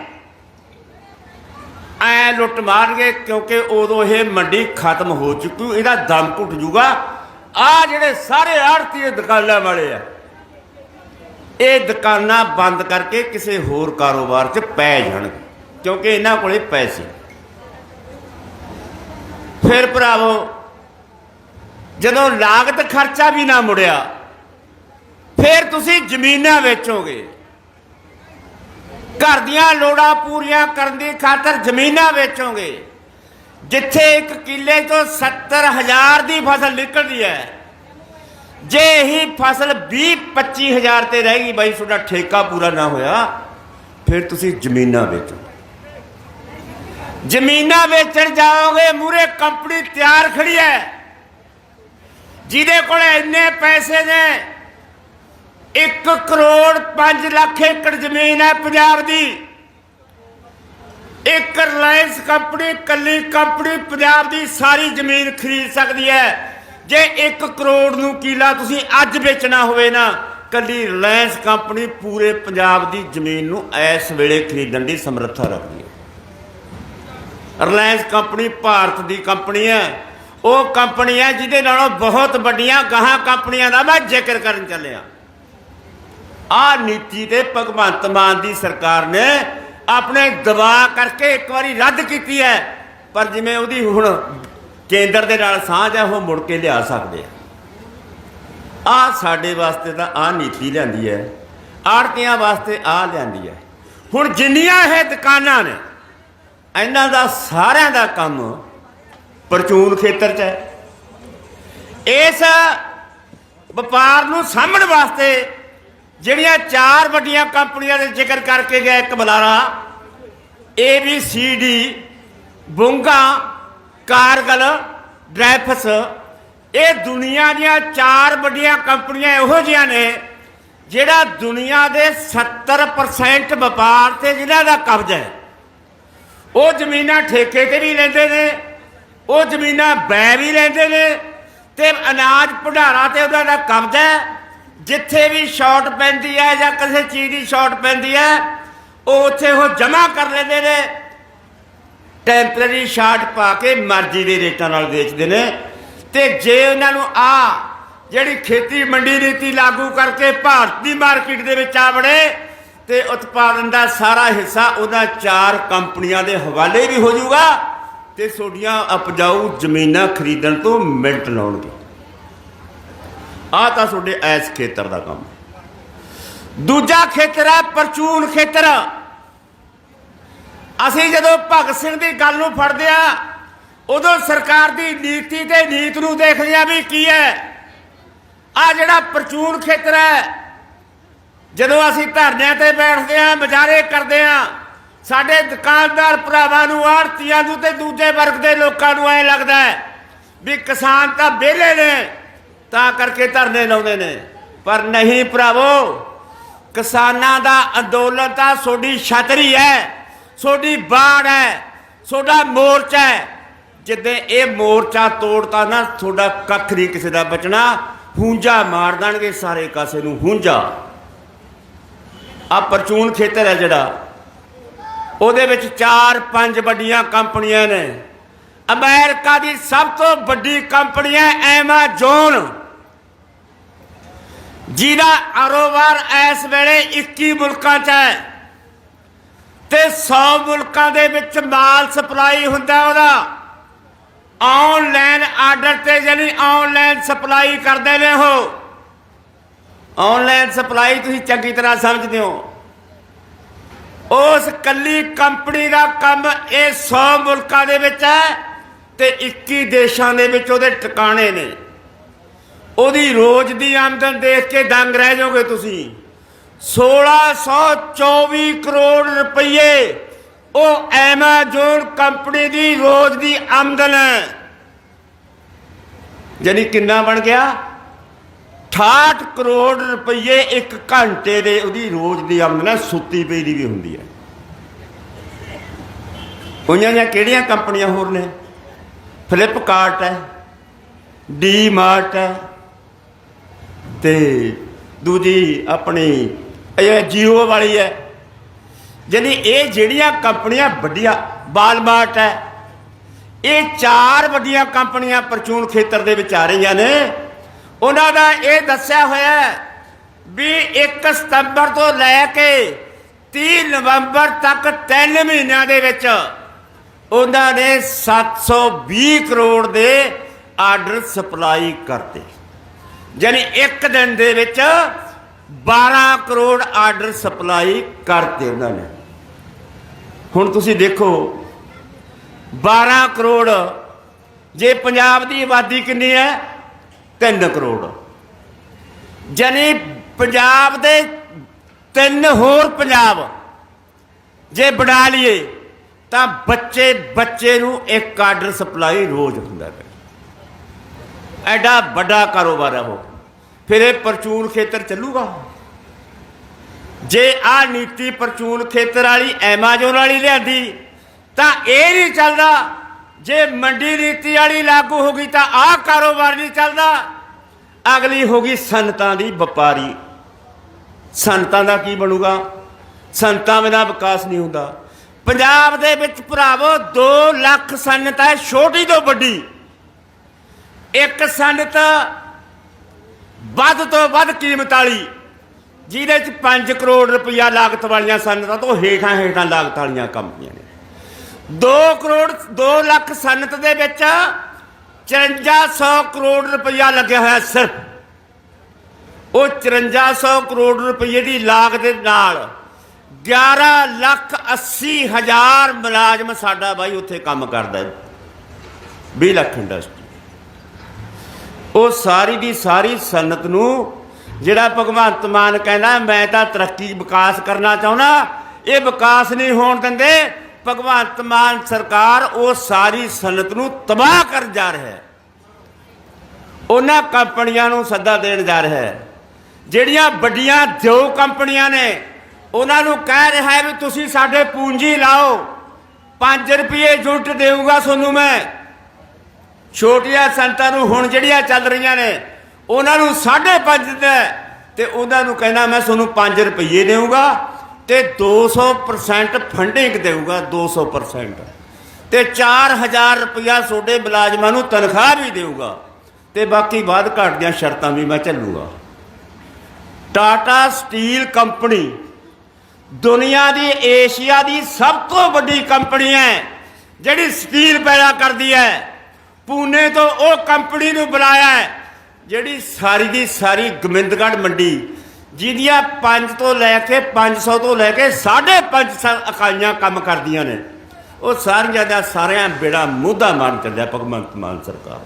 ਐ ਲੁੱਟ ਮਾਰਨਗੇ ਕਿਉਂਕਿ ਉਦੋਂ ਇਹ ਮੰਡੀ ਖਤਮ ਹੋ ਚੁੱਕੀ, ਇਹਦਾ ਦਮ ਘੁੱਟ ਜੂਗਾ। ਆ ਜਿਹੜੇ ਸਾਰੇ ਆੜਤੀ ਦੁਕਾਨਾਂ ਵਾਲੇ ਆ ਇਹ ਦੁਕਾਨਾਂ ਬੰਦ ਕਰਕੇ ਕਿਸੇ ਹੋਰ ਕਾਰੋਬਾਰ 'ਚ ਪੈ ਜਾਣਗੇ, ਕਿਉਂਕਿ ਇਹਨਾਂ ਕੋਲੇ ਪੈਸੇ। ਫਿਰ ਭਰਾਵੋ, ਜਦੋਂ ਲਾਗਤ ਖਰਚਾ ਵੀ ਨਾ ਮੁੜਿਆ, ਫਿਰ ਤੁਸੀਂ ਜ਼ਮੀਨਾਂ ਵੇਚੋਗੇ। ਘਰ ਦੀਆਂ ਲੋੜਾਂ ਪੂਰੀਆਂ ਕਰਨ ਦੀ ਖਾਤਰ ਜ਼ਮੀਨਾਂ ਵੇਚੋਗੇ। ਜਿੱਥੇ ਇੱਕ ਕਿੱਲੇ ਤੋਂ 70000 ਦੀ ਫਸਲ ਨਿਕਲਦੀ ਹੈ ਜੇ ਇਹੀ ਫਸਲ 20 25000 ਤੇ ਰਹਿ ਗਈ ਬਾਈ, ਤੁਹਾਡਾ ਠੇਕਾ ਪੂਰਾ ਨਾ ਹੋਇਆ, ਫਿਰ ਤੁਸੀਂ ਜ਼ਮੀਨਾਂ ਵੇਚੋ। ਜ਼ਮੀਨਾਂ ਵੇਚਣ ਜਾਓਗੇ ਮੂਰੇ ਕੰਪਨੀ ਤਿਆਰ ਖੜੀ ਹੈ। ਜਿਹਦੇ ਕੋਲ ਇੰਨੇ ਪੈਸੇ ਨੇ 1 ਕਰੋੜ 5 ਲੱਖ ਏਕੜ ਜ਼ਮੀਨ ਹੈ ਪੰਜਾਬ ਦੀ। ਇੱਕ ਰਿਲਾਇੰਸ ਕੰਪਨੀ, ਕੱਲੀ ਕੰਪਨੀ ਪੰਜਾਬ ਦੀ ਸਾਰੀ ਜ਼ਮੀਨ ਖਰੀਦ ਸਕਦੀ ਹੈ। ਜੇ 1 ਕਰੋੜ ਨੂੰ ਕਿਲਾ ਤੁਸੀਂ ਅੱਜ ਵੇਚਣਾ ਹੋਵੇ ਨਾ, ਕੱਲੀ ਰਿਲਾਇੰਸ ਕੰਪਨੀ ਪੂਰੇ ਪੰਜਾਬ ਦੀ ਜ਼ਮੀਨ ਨੂੰ ਇਸ ਵੇਲੇ ਖਰੀਦਣ ਦੀ ਸਮਰੱਥਾ ਰੱਖਦੀ ਹੈ। ਰਿਲਾਇੰਸ ਕੰਪਨੀ ਭਾਰਤ ਦੀ ਕੰਪਨੀ ਹੈ। ਉਹ ਕੰਪਨੀ ਹੈ ਜਿਹਦੇ ਨਾਲੋਂ ਬਹੁਤ ਵੱਡੀਆਂ ਗਾਹਾਂ ਕੰਪਨੀਆਂ ਦਾ ਮੈਂ ਜ਼ਿਕਰ ਕਰਨ ਚੱਲਿਆ। ਆ ਨੀਤੀ ਤੇ ਭਗਵੰਤ ਮਾਨ ਦੀ ਸਰਕਾਰ ਨੇ ਆਪਣੇ ਦਬਾਅ ਕਰਕੇ ਇੱਕ ਵਾਰੀ ਰੱਦ ਕੀਤੀ ਹੈ। ਪਰ ਜਿਵੇਂ ਉਹਦੀ ਹੁਣ ਕੇਂਦਰ ਦੇ ਨਾਲ ਸਾਂਝ ਹੈ ਉਹ ਮੁੜ ਕੇ ਲਿਆ ਸਕਦੇ ਆ। ਆ ਸਾਡੇ ਵਾਸਤੇ ਤਾਂ ਆ ਨੀਤੀ ਲਿਆਂਦੀ ਹੈ। ਆੜਤੀਆਂ ਵਾਸਤੇ ਆ ਲਿਆਂਦੀ ਹੈ। ਹੁਣ ਜਿੰਨੀਆਂ ਇਹ ਦੁਕਾਨਾਂ ਨੇ, ਇਹਨਾਂ ਦਾ ਸਾਰਿਆਂ ਦਾ ਕੰਮ ਪਰਚੂਨ ਖੇਤਰ 'ਚ ਹੈ। ਇਸ ਵਪਾਰ ਨੂੰ ਸਾਂਭਣ ਵਾਸਤੇ ਜਿਹੜੀਆਂ ਚਾਰ ਵੱਡੀਆਂ ਕੰਪਨੀਆਂ ਦੇ ਜ਼ਿਕਰ ਕਰਕੇ ਗਿਆ ਇੱਕ ਬੁਲਾਰਾ ABCD ਬੁੰਗਾ ਕਾਰਗਲ, ਡਰੈਫਸ, ਇਹ ਦੁਨੀਆ ਦੀਆਂ ਚਾਰ ਵੱਡੀਆਂ ਕੰਪਨੀਆਂ ਇਹੋ ਜਿਹੀਆਂ ਨੇ, ਜਿਹੜਾ ਦੁਨੀਆ ਦੇ 70% ਵਪਾਰ ਤੇ ਜਿਨ੍ਹਾਂ ਦਾ ਕਬਜ਼ਾ ਹੈ। ਉਹ ਜ਼ਮੀਨਾਂ ਠੇਕੇ ਤੇ ਵੀ ਲੈਂਦੇ ਨੇ, ਉਹ ਜ਼ਮੀਨਾਂ ਬੈ ਵੀ ਲੈਂਦੇ ਨੇ ਤੇ ਅਨਾਜ ਭੰਡਾਰਾ ਤੇ ਉਹਨਾਂ ਦਾ ਕਬਜ਼ਾ ਹੈ। ਜਿੱਥੇ ਵੀ ਸ਼ਾਰਟ ਪੈਂਦੀ ਹੈ ਜਾਂ ਕਿਸੇ ਚੀਜ਼ ਦੀ ਸ਼ਾਰਟ ਪੈਂਦੀ ਹੈ, ਉਹ ਉੱਥੇ ਉਹ ਜਮ੍ਹਾਂ ਕਰ ਲੈਂਦੇ ਨੇ। ਟੈਂਪਰੇਰੀ ਸ਼ਾਰਟ ਪਾ ਕੇ ਮਰਜ਼ੀ ਦੇ ਰੇਟਾਂ ਨਾਲ ਵੇਚਦੇ ਨੇ। ਤੇ ਜੇ ਉਹਨਾਂ ਨੂੰ ਆ ਜਿਹੜੀ ਖੇਤੀ ਮੰਡੀ ਨੀਤੀ ਲਾਗੂ ਕਰਕੇ ਭਾਰਤ ਦੀ ਮਾਰਕੀਟ ਦੇ ਵਿੱਚ ਆ ਵੜੇ ਤੇ ਉਤਪਾਦਨ ਦਾ ਸਾਰਾ ਹਿੱਸਾ ਉਹਨਾਂ ਚਾਰ ਕੰਪਨੀਆਂ ਦੇ ਹਵਾਲੇ ਵੀ ਹੋ ਜਾਊਗਾ ਤੇ ਤੁਹਾਡੀਆਂ ਉਪਜਾਊ ਜ਼ਮੀਨਾਂ ਖਰੀਦਣ ਤੋਂ ਮਿੰਟ ਲਾਉਣਗੇ। ਆ ਤਾਂ ਤੁਹਾਡੇ ਐਸ ਖੇਤਰ ਦਾ ਕੰਮ ਦੂਜਾ ਖੇਤਰ ਹੈ ਪਰਚੂਨ ਖੇਤਰ। ਅਸੀਂ ਜਦੋਂ ਭਗਤ ਸਿੰਘ ਦੀ ਗੱਲ ਨੂੰ ਫੜਦੇ ਆ ਉਦੋਂ ਸਰਕਾਰ ਦੀ ਨੀਤੀ ਤੇ ਨੀਤ ਨੂੰ ਦੇਖਦੇ ਆ ਵੀ ਕੀ ਹੈ। ਆ ਜਿਹੜਾ ਪ੍ਰਚੂਨ ਖੇਤਰ ਹੈ, ਜਦੋਂ ਅਸੀਂ ਧਰਨਿਆਂ ਤੇ ਬੈਠਦੇ ਆ ਵਿਚਾਰੇ ਕਰਦੇ ਆ ਸਾਡੇ ਦੁਕਾਨਦਾਰ ਭਰਾਵਾਂ ਨੂੰ, ਆੜਤੀਆਂ ਨੂੰ ਤੇ ਦੂਜੇ ਵਰਗ ਦੇ ਲੋਕਾਂ ਨੂੰ ਐ ਲੱਗਦਾ ਹੈ ਵੀ ਕਿਸਾਨ ਤਾਂ ਵਿਹਲੇ ਨੇ, ਤਾਂ ਕਰਕੇ ਧਰਨੇ ਲਾਉਂਦੇ ਨੇ। ਪਰ ਨਹੀਂ ਭਰਾਵੋ, ਕਿਸਾਨਾਂ ਦਾ ਅੰਦੋਲਨ ਤਾਂ ਤੁਹਾਡੀ ਛਤਰੀ ਹੈ। ਤੁਹਾਡੀ ਬਾੜ ਹੈ ਤੁਹਾਡਾ ਮੋਰਚਾ ਹੈ। ਜਿੱਦੇ ਇਹ ਮੋਰਚਾ ਤੋੜਤਾ ਨਾ ਤੁਹਾਡਾ ਕੱਖ ਨਹੀਂ ਕਿਸੇ ਦਾ ਬਚਣਾ। ਹੁੰਜਾ ਮਾਰ ਦੇਣਗੇ ਸਾਰੇ ਕਾਸੇ ਨੂੰ ਹੁੰਜਾ ਆ ਪਰਚੂਨ ਖੇਤਰ ਹੈ ਜਿਹੜਾ। ਉਹਦੇ ਵਿੱਚ 4-5 ਵੱਡੀਆਂ ਕੰਪਨੀਆਂ ਨੇ। ਅਮਰੀਕਾ ਦੀ ਸਭ ਤੋਂ ਵੱਡੀ ਕੰਪਨੀ ਹੈ ਐਮਾਜ਼ੋਨ। ਜਿਹਦਾ ਕਾਰੋਬਾਰ ਇਸ ਵੇਲੇ 21 ਮੁਲਕਾਂ 'ਚ ਹੈ। ਤੇ 100 ਮੁਲਕਾਂ ਦੇ ਵਿੱਚ ਮਾਲ ਸਪਲਾਈ ਹੁੰਦਾ ਉਹਦਾ। ਆਨਲਾਈਨ ਆਰਡਰ ਤੇ ਯਾਨੀ ਆਨਲਾਈਨ ਸਪਲਾਈ ਕਰਦੇ ਨੇ ਉਹ। ਆਨਲਾਈਨ ਸਪਲਾਈ ਤੁਸੀਂ ਚੰਗੀ ਤਰ੍ਹਾਂ ਸਮਝਦੇ ਹੋ। ਉਸ ਕੱਲੀ ਕੰਪਨੀ ਦਾ ਕੰਮ ਇਹ 100 ਮੁਲਕਾਂ ਦੇ ਵਿੱਚ ਹੈ ਤੇ 21 ਦੇਸ਼ਾਂ ਦੇ ਵਿੱਚ ਉਹਦੇ ਟਿਕਾਣੇ ਨੇ। ਉਹਦੀ ਰੋਜ਼ ਦੀ ਆਮਦਨ ਦੇਖ ਕੇ ਦੰਗ ਰਹਿ ਜਾਓਗੇ ਤੁਸੀਂ। 1624 ਕਰੋੜ ਰੁਪਏ ਉਹ ਐਮਾਜ਼ੋਨ ਕੰਪਨੀ ਦੀ ਰੋਜ਼ ਦੀ ਆਮਦਨ ਹੈ। ਯਾਨੀ ਕਿੰਨਾ ਬਣ ਗਿਆ? 68 ਕਰੋੜ ਰੁਪਏ ਇੱਕ ਘੰਟੇ ਦੇ ਉਹਦੀ ਰੋਜ਼ ਦੀ ਆਮਦਨ ਹੈ, ਸੁੱਤੀ ਪਈ ਦੀ ਵੀ ਹੁੰਦੀ ਹੈ। ਉਹਨਾਂ ਦੀਆਂ ਕਿਹੜੀਆਂ ਕੰਪਨੀਆਂ ਹੋਰ ਨੇ? ਫਲਿੱਪਕਾਰਟ ਹੈ ਡੀਮਾਰਟ ਹੈ ਤੇ ਦੂਜੀ ਆਪਣੀ ਇਹ ਜੀਓ ਵਾਲੀ ਹੈ। ਯਾਨੀ ਇਹ ਜਿਹੜੀਆਂ ਕੰਪਨੀਆਂ ਵੱਡੀਆਂ ਵਾਲਮਾਰਟ ਹੈ, ਇਹ ਚਾਰ ਵੱਡੀਆਂ ਕੰਪਨੀਆਂ ਪਰਚੂਨ ਖੇਤਰ ਦੇ ਵਿੱਚ ਆ ਰਹੀਆਂ ਨੇ। ਉਹਨਾਂ ਦਾ ਇਹ ਦੱਸਿਆ ਹੋਇਆ ਵੀ 1 ਸਤੰਬਰ ਤੋਂ ਲੈ ਕੇ 30 ਨਵੰਬਰ ਤੱਕ 3 ਮਹੀਨਿਆਂ ਦੇ ਵਿੱਚ ਉਹਨਾਂ ਨੇ 720 ਕਰੋੜ ਦੇ ਆਰਡਰ ਸਪਲਾਈ ਕਰਤੇ। ਯਾਨੀ ਇੱਕ ਦਿਨ ਦੇ ਵਿੱਚ 12 ਕਰੋੜ ਆਰਡਰ ਸਪਲਾਈ ਕਰਤੇ ਉਹਨਾਂ ਨੇ। ਹੁਣ ਤੁਸੀਂ ਦੇਖੋ 12 ਕਰੋੜ, ਜੇ ਪੰਜਾਬ ਦੀ ਆਬਾਦੀ ਕਿੰਨੀ ਹੈ? 3 ਕਰੋੜ। ਯਾਨੀ ਪੰਜਾਬ ਦੇ ਤਿੰਨ ਹੋਰ ਪੰਜਾਬ, ਜੇ ਬਣਾ ਲਈਏ, ਤਾਂ ਬੱਚੇ ਬੱਚੇ ਨੂੰ ਇੱਕ ਆਰਡਰ ਸਪਲਾਈ ਰੋਜ਼ ਹੁੰਦਾ ਹੈ। ਐਡਾ ਵੱਡਾ ਕਾਰੋਬਾਰ ਹੈ ਉਹ। ਫਿਰ ਇਹ ਪ੍ਰਚੂਨ ਖੇਤਰ ਚੱਲੂਗਾ। ਜੇ ਆ ਨੀਤੀ ਪ੍ਰਚੂਨ ਖੇਤਰ ਵਾਲੀ ਐਮਾਜ਼ੋਨ ਵਾਲੀ ਲਿਆਂਦੀ, ਤਾਂ ਇਹ ਨਹੀਂ ਚੱਲਦਾ। ਜੇ ਮੰਡੀ ਨੀਤੀ ਵਾਲੀ ਲਾਗੂ ਹੋ ਗਈ, ਤਾਂ ਆਹ ਕਾਰੋਬਾਰ ਨਹੀਂ ਚੱਲਦਾ। ਅਗਲੀ ਹੋ ਗਈ ਸੰਤਾਂ ਦੀ ਵਪਾਰੀ। ਸੰਤਾਂ ਦਾ ਕੀ ਬਣੂਗਾ? ਸੰਤਾਂ ਬਿਨਾਂ ਵਿਕਾਸ ਨਹੀਂ ਹੁੰਦਾ। ਪੰਜਾਬ ਦੇ ਵਿੱਚ ਭਰਾਵੋ 2 ਲੱਖ ਸੰਨਤ ਹੈ, ਛੋਟੀ ਤੋਂ ਵੱਡੀ। ਇੱਕ ਸੰਨਤ ਵੱਧ ਤੋਂ ਵੱਧ ਕੀਮਤ ਵਾਲੀ, ਜਿਹਦੇ ਚ 5 ਕਰੋੜ ਰੁਪਇਆ ਲਾਗਤ ਵਾਲੀਆਂ ਸਨਅਤਾਂ ਤੋਂ ਹੇਠਾਂ ਹੇਠਾਂ ਲਾਗਤ ਵਾਲੀਆਂ ਕੰਪਨੀਆਂ ਨੇ। 2 ਕਰੋੜ 2 ਲੱਖ ਸਨਅਤ ਦੇ ਵਿੱਚ 5400 ਕਰੋੜ ਰੁਪਇਆ ਲੱਗਿਆ ਹੋਇਆ ਸਿਰਫ। ਉਹ 5400 ਕਰੋੜ ਰੁਪਏ ਦੀ ਲਾਗਤ ਦੇ ਨਾਲ 11 ਲੱਖ 80 ਹਜ਼ਾਰ ਮੁਲਾਜ਼ਮ ਸਾਡਾ ਬਾਈ ਉੱਥੇ ਕੰਮ ਕਰਦਾ ਹੈ। 20 ਲੱਖ ਇੰਡਸਟਰੀ ਉਹ ਸਾਰੀ ਦੀ ਸਾਰੀ ਸਨਤ ਨੂੰ ਜਿਹੜਾ ਭਗਵੰਤ ਮਾਨ ਕਹਿੰਦਾ, ਮੈਂ ਤਾਂ ਤਰੱਕੀ ਵਿਕਾਸ ਕਰਨਾ ਚਾਹੁੰਦਾ। ਇਹ ਵਿਕਾਸ ਨਹੀਂ ਹੋਣ ਦਿੰਦੇ। ਭਗਵੰਤ ਮਾਨ ਸਰਕਾਰ ਉਹ ਸਾਰੀ ਸਨਤ ਨੂੰ ਤਬਾਹ ਕਰ ਜਾ ਰਿਹਾ ਹੈ। ਉਹਨਾਂ ਕੰਪਨੀਆਂ ਨੂੰ ਸੱਦਾ ਦੇਣ ਜਾ ਰਿਹਾ ਹੈ। ਜਿਹੜੀਆਂ ਵੱਡੀਆਂ ਦਿਓ ਕੰਪਨੀਆਂ ਨੇ, ਉਹਨਾਂ ਨੂੰ ਕਹਿ ਰਿਹਾ ਹੈ ਵੀ ਤੁਸੀਂ ਸਾਡੇ ਪੂੰਜੀ ਲਾਓ। 5 ਰੁਪਏ ਯੂਨਿਟ ਦੇਊਗਾ ਤੁਹਾਨੂੰ ਮੈਂ। ਛੋਟੀਆਂ ਸੰਤਾਂ ਨੂੰ ਹੁਣ ਜਿਹੜੀਆਂ ਚੱਲ ਰਹੀਆਂ ਨੇ, ਉਹਨਾਂ ਨੂੰ 5.5 ਦਿੰਦਾ ਤੇ ਉਹਨਾਂ ਨੂੰ ਕਹਿੰਦਾ ਮੈਂ ਤੁਹਾਨੂੰ 5 ਰੁਪਏ ਦੇਊਗਾ ਤੇ 200% ਫੰਡਿੰਗ ਦੇਊਗਾ 200% ਤੇ 4000 ਰੁਪਇਆ ਤੁਹਾਡੇ ਮੁਲਾਜ਼ਮਾਂ ਨੂੰ ਤਨਖਾਹ ਵੀ ਦੇਊਗਾ ਤੇ ਬਾਕੀ ਬਾਅਦ ਘੱਟ ਦੀਆਂ ਸ਼ਰਤਾਂ ਵੀ ਮੈਂ ਚੱਲੂਗਾ। ਟਾਟਾ ਸਟੀਲ ਕੰਪਨੀ ਦੁਨੀਆ ਦੀ, ਏਸ਼ੀਆ ਦੀ ਸਭ ਤੋਂ ਵੱਡੀ ਕੰਪਨੀ ਹੈ, ਜਿਹੜੀ ਸਟੀਲ ਪੈਦਾ ਕਰਦੀ ਹੈ। ਪੂਨੇ ਤੋਂ ਉਹ ਕੰਪਨੀ ਨੂੰ ਬੁਲਾਇਆ ਹੈ, ਜਿਹੜੀ ਸਾਰੀ ਦੀ ਸਾਰੀ ਗੋਬਿੰਦਗੜ੍ਹ ਮੰਡੀ, ਜਿਹਦੀਆਂ 5 ਤੋਂ ਲੈ ਕੇ 500 ਤੋਂ ਲੈ ਕੇ 550 ਇਕਾਈਆਂ ਕੰਮ ਕਰਦੀਆਂ ਨੇ। ਉਹ ਸਾਰੀਆਂ ਦਾ ਸਾਰਿਆਂ ਬੇੜਾ ਮੁੱਦਾ ਮਾਨ ਚੱਲਿਆ ਭਗਵੰਤ ਮਾਨ ਸਰਕਾਰ।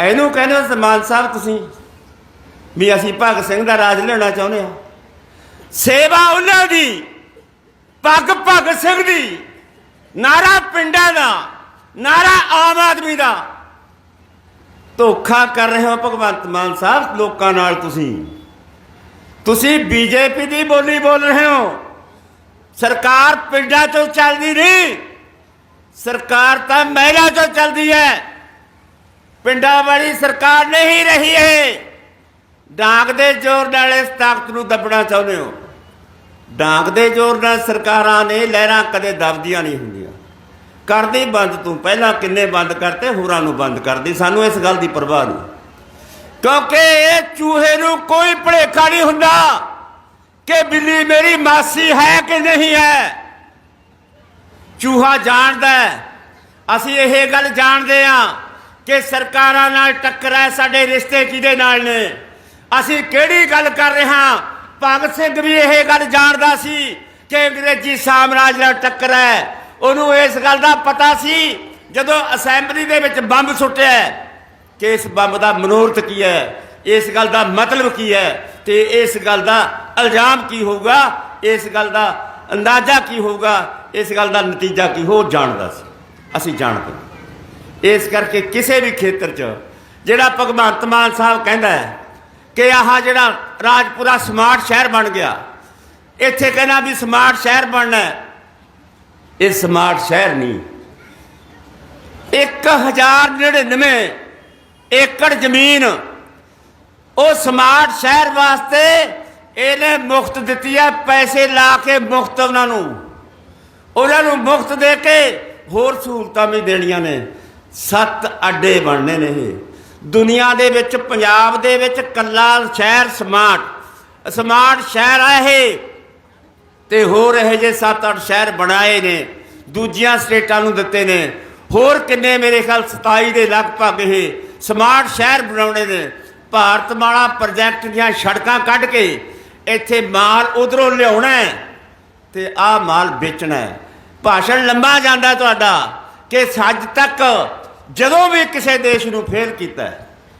ਇਹਨੂੰ ਕਹਿੰਦੇ ਹੋ ਸਮਾਨ ਸਾਹਿਬ ਤੁਸੀਂ, ਵੀ ਅਸੀਂ ਭਗਤ ਸਿੰਘ ਦਾ ਰਾਜ ਲੈਣਾ ਚਾਹੁੰਦੇ ਹਾਂ। ਸੇਵਾ ਉਹਨਾਂ ਦੀ ਪੱਗ ਭਗਤ ਸਿੰਘ ਦੀ, ਨਾਰਾ ਪਿੰਡਾਂ ਦਾ। ਨਾਰਾ ਆਮ ਆਦਮੀ ਦਾ। ਧੋਖਾ ਕਰ ਰਹੇ ਹੋ ਭਗਵੰਤ ਮਾਨ ਸਾਹਿਬ ਲੋਕਾਂ ਨਾਲ ਤੁਸੀਂ। ਤੁਸੀਂ ਬੀਜੇਪੀ ਦੀ ਬੋਲੀ ਬੋਲ ਰਹੇ ਹੋ। ਸਰਕਾਰ ਪਿੰਡਾਂ ਤੋਂ ਚੱਲਦੀ ਨਹੀਂ। ਸਰਕਾਰ ਤਾਂ ਮਹਿਲਾ ਤੋਂ ਚੱਲਦੀ ਹੈ। ਪਿੰਡਾਂ ਵਾਲੀ ਸਰਕਾਰ ਨਹੀਂ ਰਹੀ ਹੈ ਡਾਂਗ ਦੇ ਜ਼ੋਰ ਨਾਲ ਇਸ ਤਾਕਤ ਨੂੰ ਦੱਬਣਾ ਚਾਹੁੰਦੇ ਹੋ। ਡਾਂਗ ਦੇ ਜ਼ੋਰ ਨਾਲ ਸਰਕਾਰਾਂ ਨੇ ਲਹਿਰਾਂ ਕਦੇ ਦਬਦੀਆਂ ਨਹੀਂ ਹੁੰਦੀਆਂ। ਕਰਦੀ ਬੰਦ ਤੂੰ, ਪਹਿਲਾਂ ਕਿੰਨੇ ਬੰਦ ਕਰਤੇ, ਹੋਰਾਂ ਨੂੰ ਬੰਦ ਕਰਦੀ। ਸਾਨੂੰ ਇਸ ਗੱਲ ਦੀ ਪਰਵਾਹ ਨਹੀਂ। ਕਿਉਂਕਿ ਇਹ ਚੂਹੇ ਨੂੰ ਕੋਈ ਭੁਲੇਖਾ ਨਹੀਂ ਹੁੰਦਾ ਕਿ ਬਿੱਲੀ ਮੇਰੀ ਮਾਸੀ ਹੈ ਕਿ ਨਹੀਂ ਹੈ। ਚੂਹਾ ਜਾਣਦਾ ਅਸੀਂ ਇਹ ਗੱਲ ਜਾਣਦੇ ਹਾਂ ਕਿ ਸਰਕਾਰਾਂ ਨਾਲ ਟੱਕਰ ਹੈ, ਸਾਡੇ ਰਿਸ਼ਤੇ ਕਿਹਦੇ ਨਾਲ ਨੇ? ਅਸੀਂ ਕਿਹੜੀ ਗੱਲ ਕਰ ਰਹੇ ਹਾਂ? ਭਗਤ ਸਿੰਘ ਵੀ ਇਹ ਗੱਲ ਜਾਣਦਾ ਸੀ ਕਿ ਅੰਗਰੇਜ਼ੀ ਸਾਮਰਾਜ ਨਾਲ ਟੱਕਰ ਹੈ। ਉਹਨੂੰ ਇਸ ਗੱਲ ਦਾ ਪਤਾ ਸੀ, ਜਦੋਂ ਅਸੈਂਬਲੀ ਦੇ ਵਿੱਚ ਬੰਬ ਸੁੱਟਿਆ ਕਿ ਇਸ ਬੰਬ ਦਾ ਮਨੋਰਥ ਕੀ ਹੈ, ਇਸ ਗੱਲ ਦਾ ਮਤਲਬ ਕੀ ਹੈ ਤੇ ਇਸ ਗੱਲ ਦਾ ਇਲਜ਼ਾਮ ਕੀ ਹੋਊਗਾ, ਇਸ ਗੱਲ ਦਾ ਅੰਦਾਜ਼ਾ ਕੀ ਹੋਊਗਾ, ਇਸ ਗੱਲ ਦਾ ਨਤੀਜਾ ਕੀ ਹੋ ਜਾਣਦਾ ਸੀ। ਅਸੀਂ ਜਾਣਦੇ ਇਸ ਕਰਕੇ ਕਿਸੇ ਵੀ ਖੇਤਰ 'ਚ ਜਿਹੜਾ ਭਗਵੰਤ ਮਾਨ ਸਾਹਿਬ ਕਹਿੰਦਾ ਹੈ ਕਿ ਆਹ ਜਿਹੜਾ ਰਾਜਪੁਰਾ ਸਮਾਰਟ ਸ਼ਹਿਰ ਬਣ ਗਿਆ, ਇੱਥੇ ਕਹਿੰਦਾ ਵੀ ਸਮਾਰਟ ਸ਼ਹਿਰ ਬਣਨਾ ਹੈ। ਇਹ ਸਮਾਰਟ ਸ਼ਹਿਰ ਨਹੀਂ। 1099 ਏਕੜ ਜ਼ਮੀਨ ਉਹ ਸਮਾਰਟ ਸ਼ਹਿਰ ਵਾਸਤੇ ਇਹਨੇ ਮੁਫਤ ਦਿੱਤੀ ਹੈ ਪੈਸੇ ਲਾ ਕੇ ਮੁਫਤ ਉਹਨਾਂ ਨੂੰ। ਉਹਨਾਂ ਨੂੰ ਮੁਫਤ ਦੇ ਕੇ ਹੋਰ ਸਹੂਲਤਾਂ ਵੀ ਦੇਣੀਆਂ ਨੇ। ਸੱਤ ਅੱਡੇ ਬਣਨੇ ਨੇ ਇਹ। ਦੁਨੀਆ ਦੇ ਵਿੱਚ, ਪੰਜਾਬ ਦੇ ਵਿੱਚ ਕੱਲਾ ਸ਼ਹਿਰ ਸਮਾਰਟ। ਸਮਾਰਟ ਸ਼ਹਿਰ ਆ ਇਹ। ਤੇ ਹੋਰ ਇਹ ਜੇ 7-8 ਸ਼ਹਿਰ ਬਣਾਏ ਨੇ, ਦੂਜੀਆਂ ਸਟੇਟਾਂ ਨੂੰ ਦਿੱਤੇ ਨੇ। ਹੋਰ ਕਿੰਨੇ ਮੇਰੇ ਖਿਆਲ 27 ਦੇ ਲਗਭਗ ਇਹ ਸਮਾਰਟ ਸ਼ਹਿਰ ਬਣਾਉਣੇ ਨੇ। ਭਾਰਤਮਾਲਾ ਪ੍ਰੋਜੈਕਟ ਦੀਆਂ ਸੜਕਾਂ ਕੱਢ ਕੇ ਇੱਥੇ ਮਾਲ ਉਧਰੋਂ ਲਿਆਉਣਾ ਹੈ ਤੇ ਆਹ ਮਾਲ ਵੇਚਣਾ ਹੈ। ਭਾਸ਼ਣ ਲੰਬਾ ਜਾਂਦਾ ਤੁਹਾਡਾ ਕਿ ਸੱਜ ਤੱਕ ਜਦੋਂ ਵੀ ਕਿਸੇ ਦੇਸ਼ ਨੂੰ ਫੇਲ ਕੀਤਾ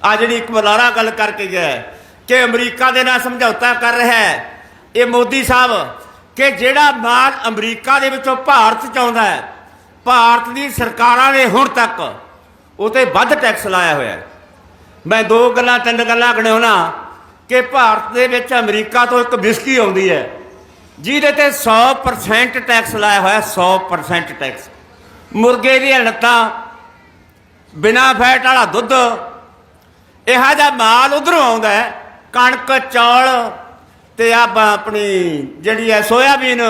ਆ ਜਿਹੜੀ ਇੱਕ ਬਲਾਰਾ ਗੱਲ ਕਰਕੇ ਗਿਆ ਹੈ ਕਿ ਅਮਰੀਕਾ ਦੇ ਨਾਲ ਸਮਝੌਤਾ ਕਰ ਰਿਹਾ ਹੈ, ਇਹ ਮੋਦੀ ਸਾਹਿਬ ਕਿ ਜਿਹੜਾ ਮਾਲ ਅਮਰੀਕਾ ਦੇ ਵਿੱਚੋਂ ਭਾਰਤ ਚ ਆਉਂਦਾ ਹੈ, ਭਾਰਤ ਦੀ ਸਰਕਾਰਾਂ ਨੇ ਹੁਣ ਤੱਕ ਉਹ ਤੇ ਵੱਧ ਟੈਕਸ ਲਾਇਆ ਹੋਇਆ ਹੈ। ਮੈਂ ਦੋ ਗੱਲਾਂ, ਤਿੰਨ ਗੱਲਾਂ ਗਣਾਉਣਾ ਕਿ ਭਾਰਤ ਦੇ ਵਿੱਚ ਅਮਰੀਕਾ ਤੋਂ ਇੱਕ ਵਿਸਕੀ ਆਉਂਦੀ ਹੈ, ਜਿਹਦੇ ਤੇ 100% ਟੈਕਸ ਲਾਇਆ ਹੋਇਆ 100% ਟੈਕਸ ਮੁਰਗੇ ਦੀਆਂ ਲੱਤਾਂ, ਬਿਨਾ ਫੈਟ ਵਾਲਾ ਦੁੱਧ, ਇਹੋ ਜਿਹਾ ਮਾਲ ਉਧਰੋਂ ਆਉਂਦਾ ਕਣਕ, ਚੌਲ ਤੇ ਆਪਾਂ ਆਪਣੀ ਜਿਹੜੀ ਹੈ ਸੋਇਆਬੀਨ,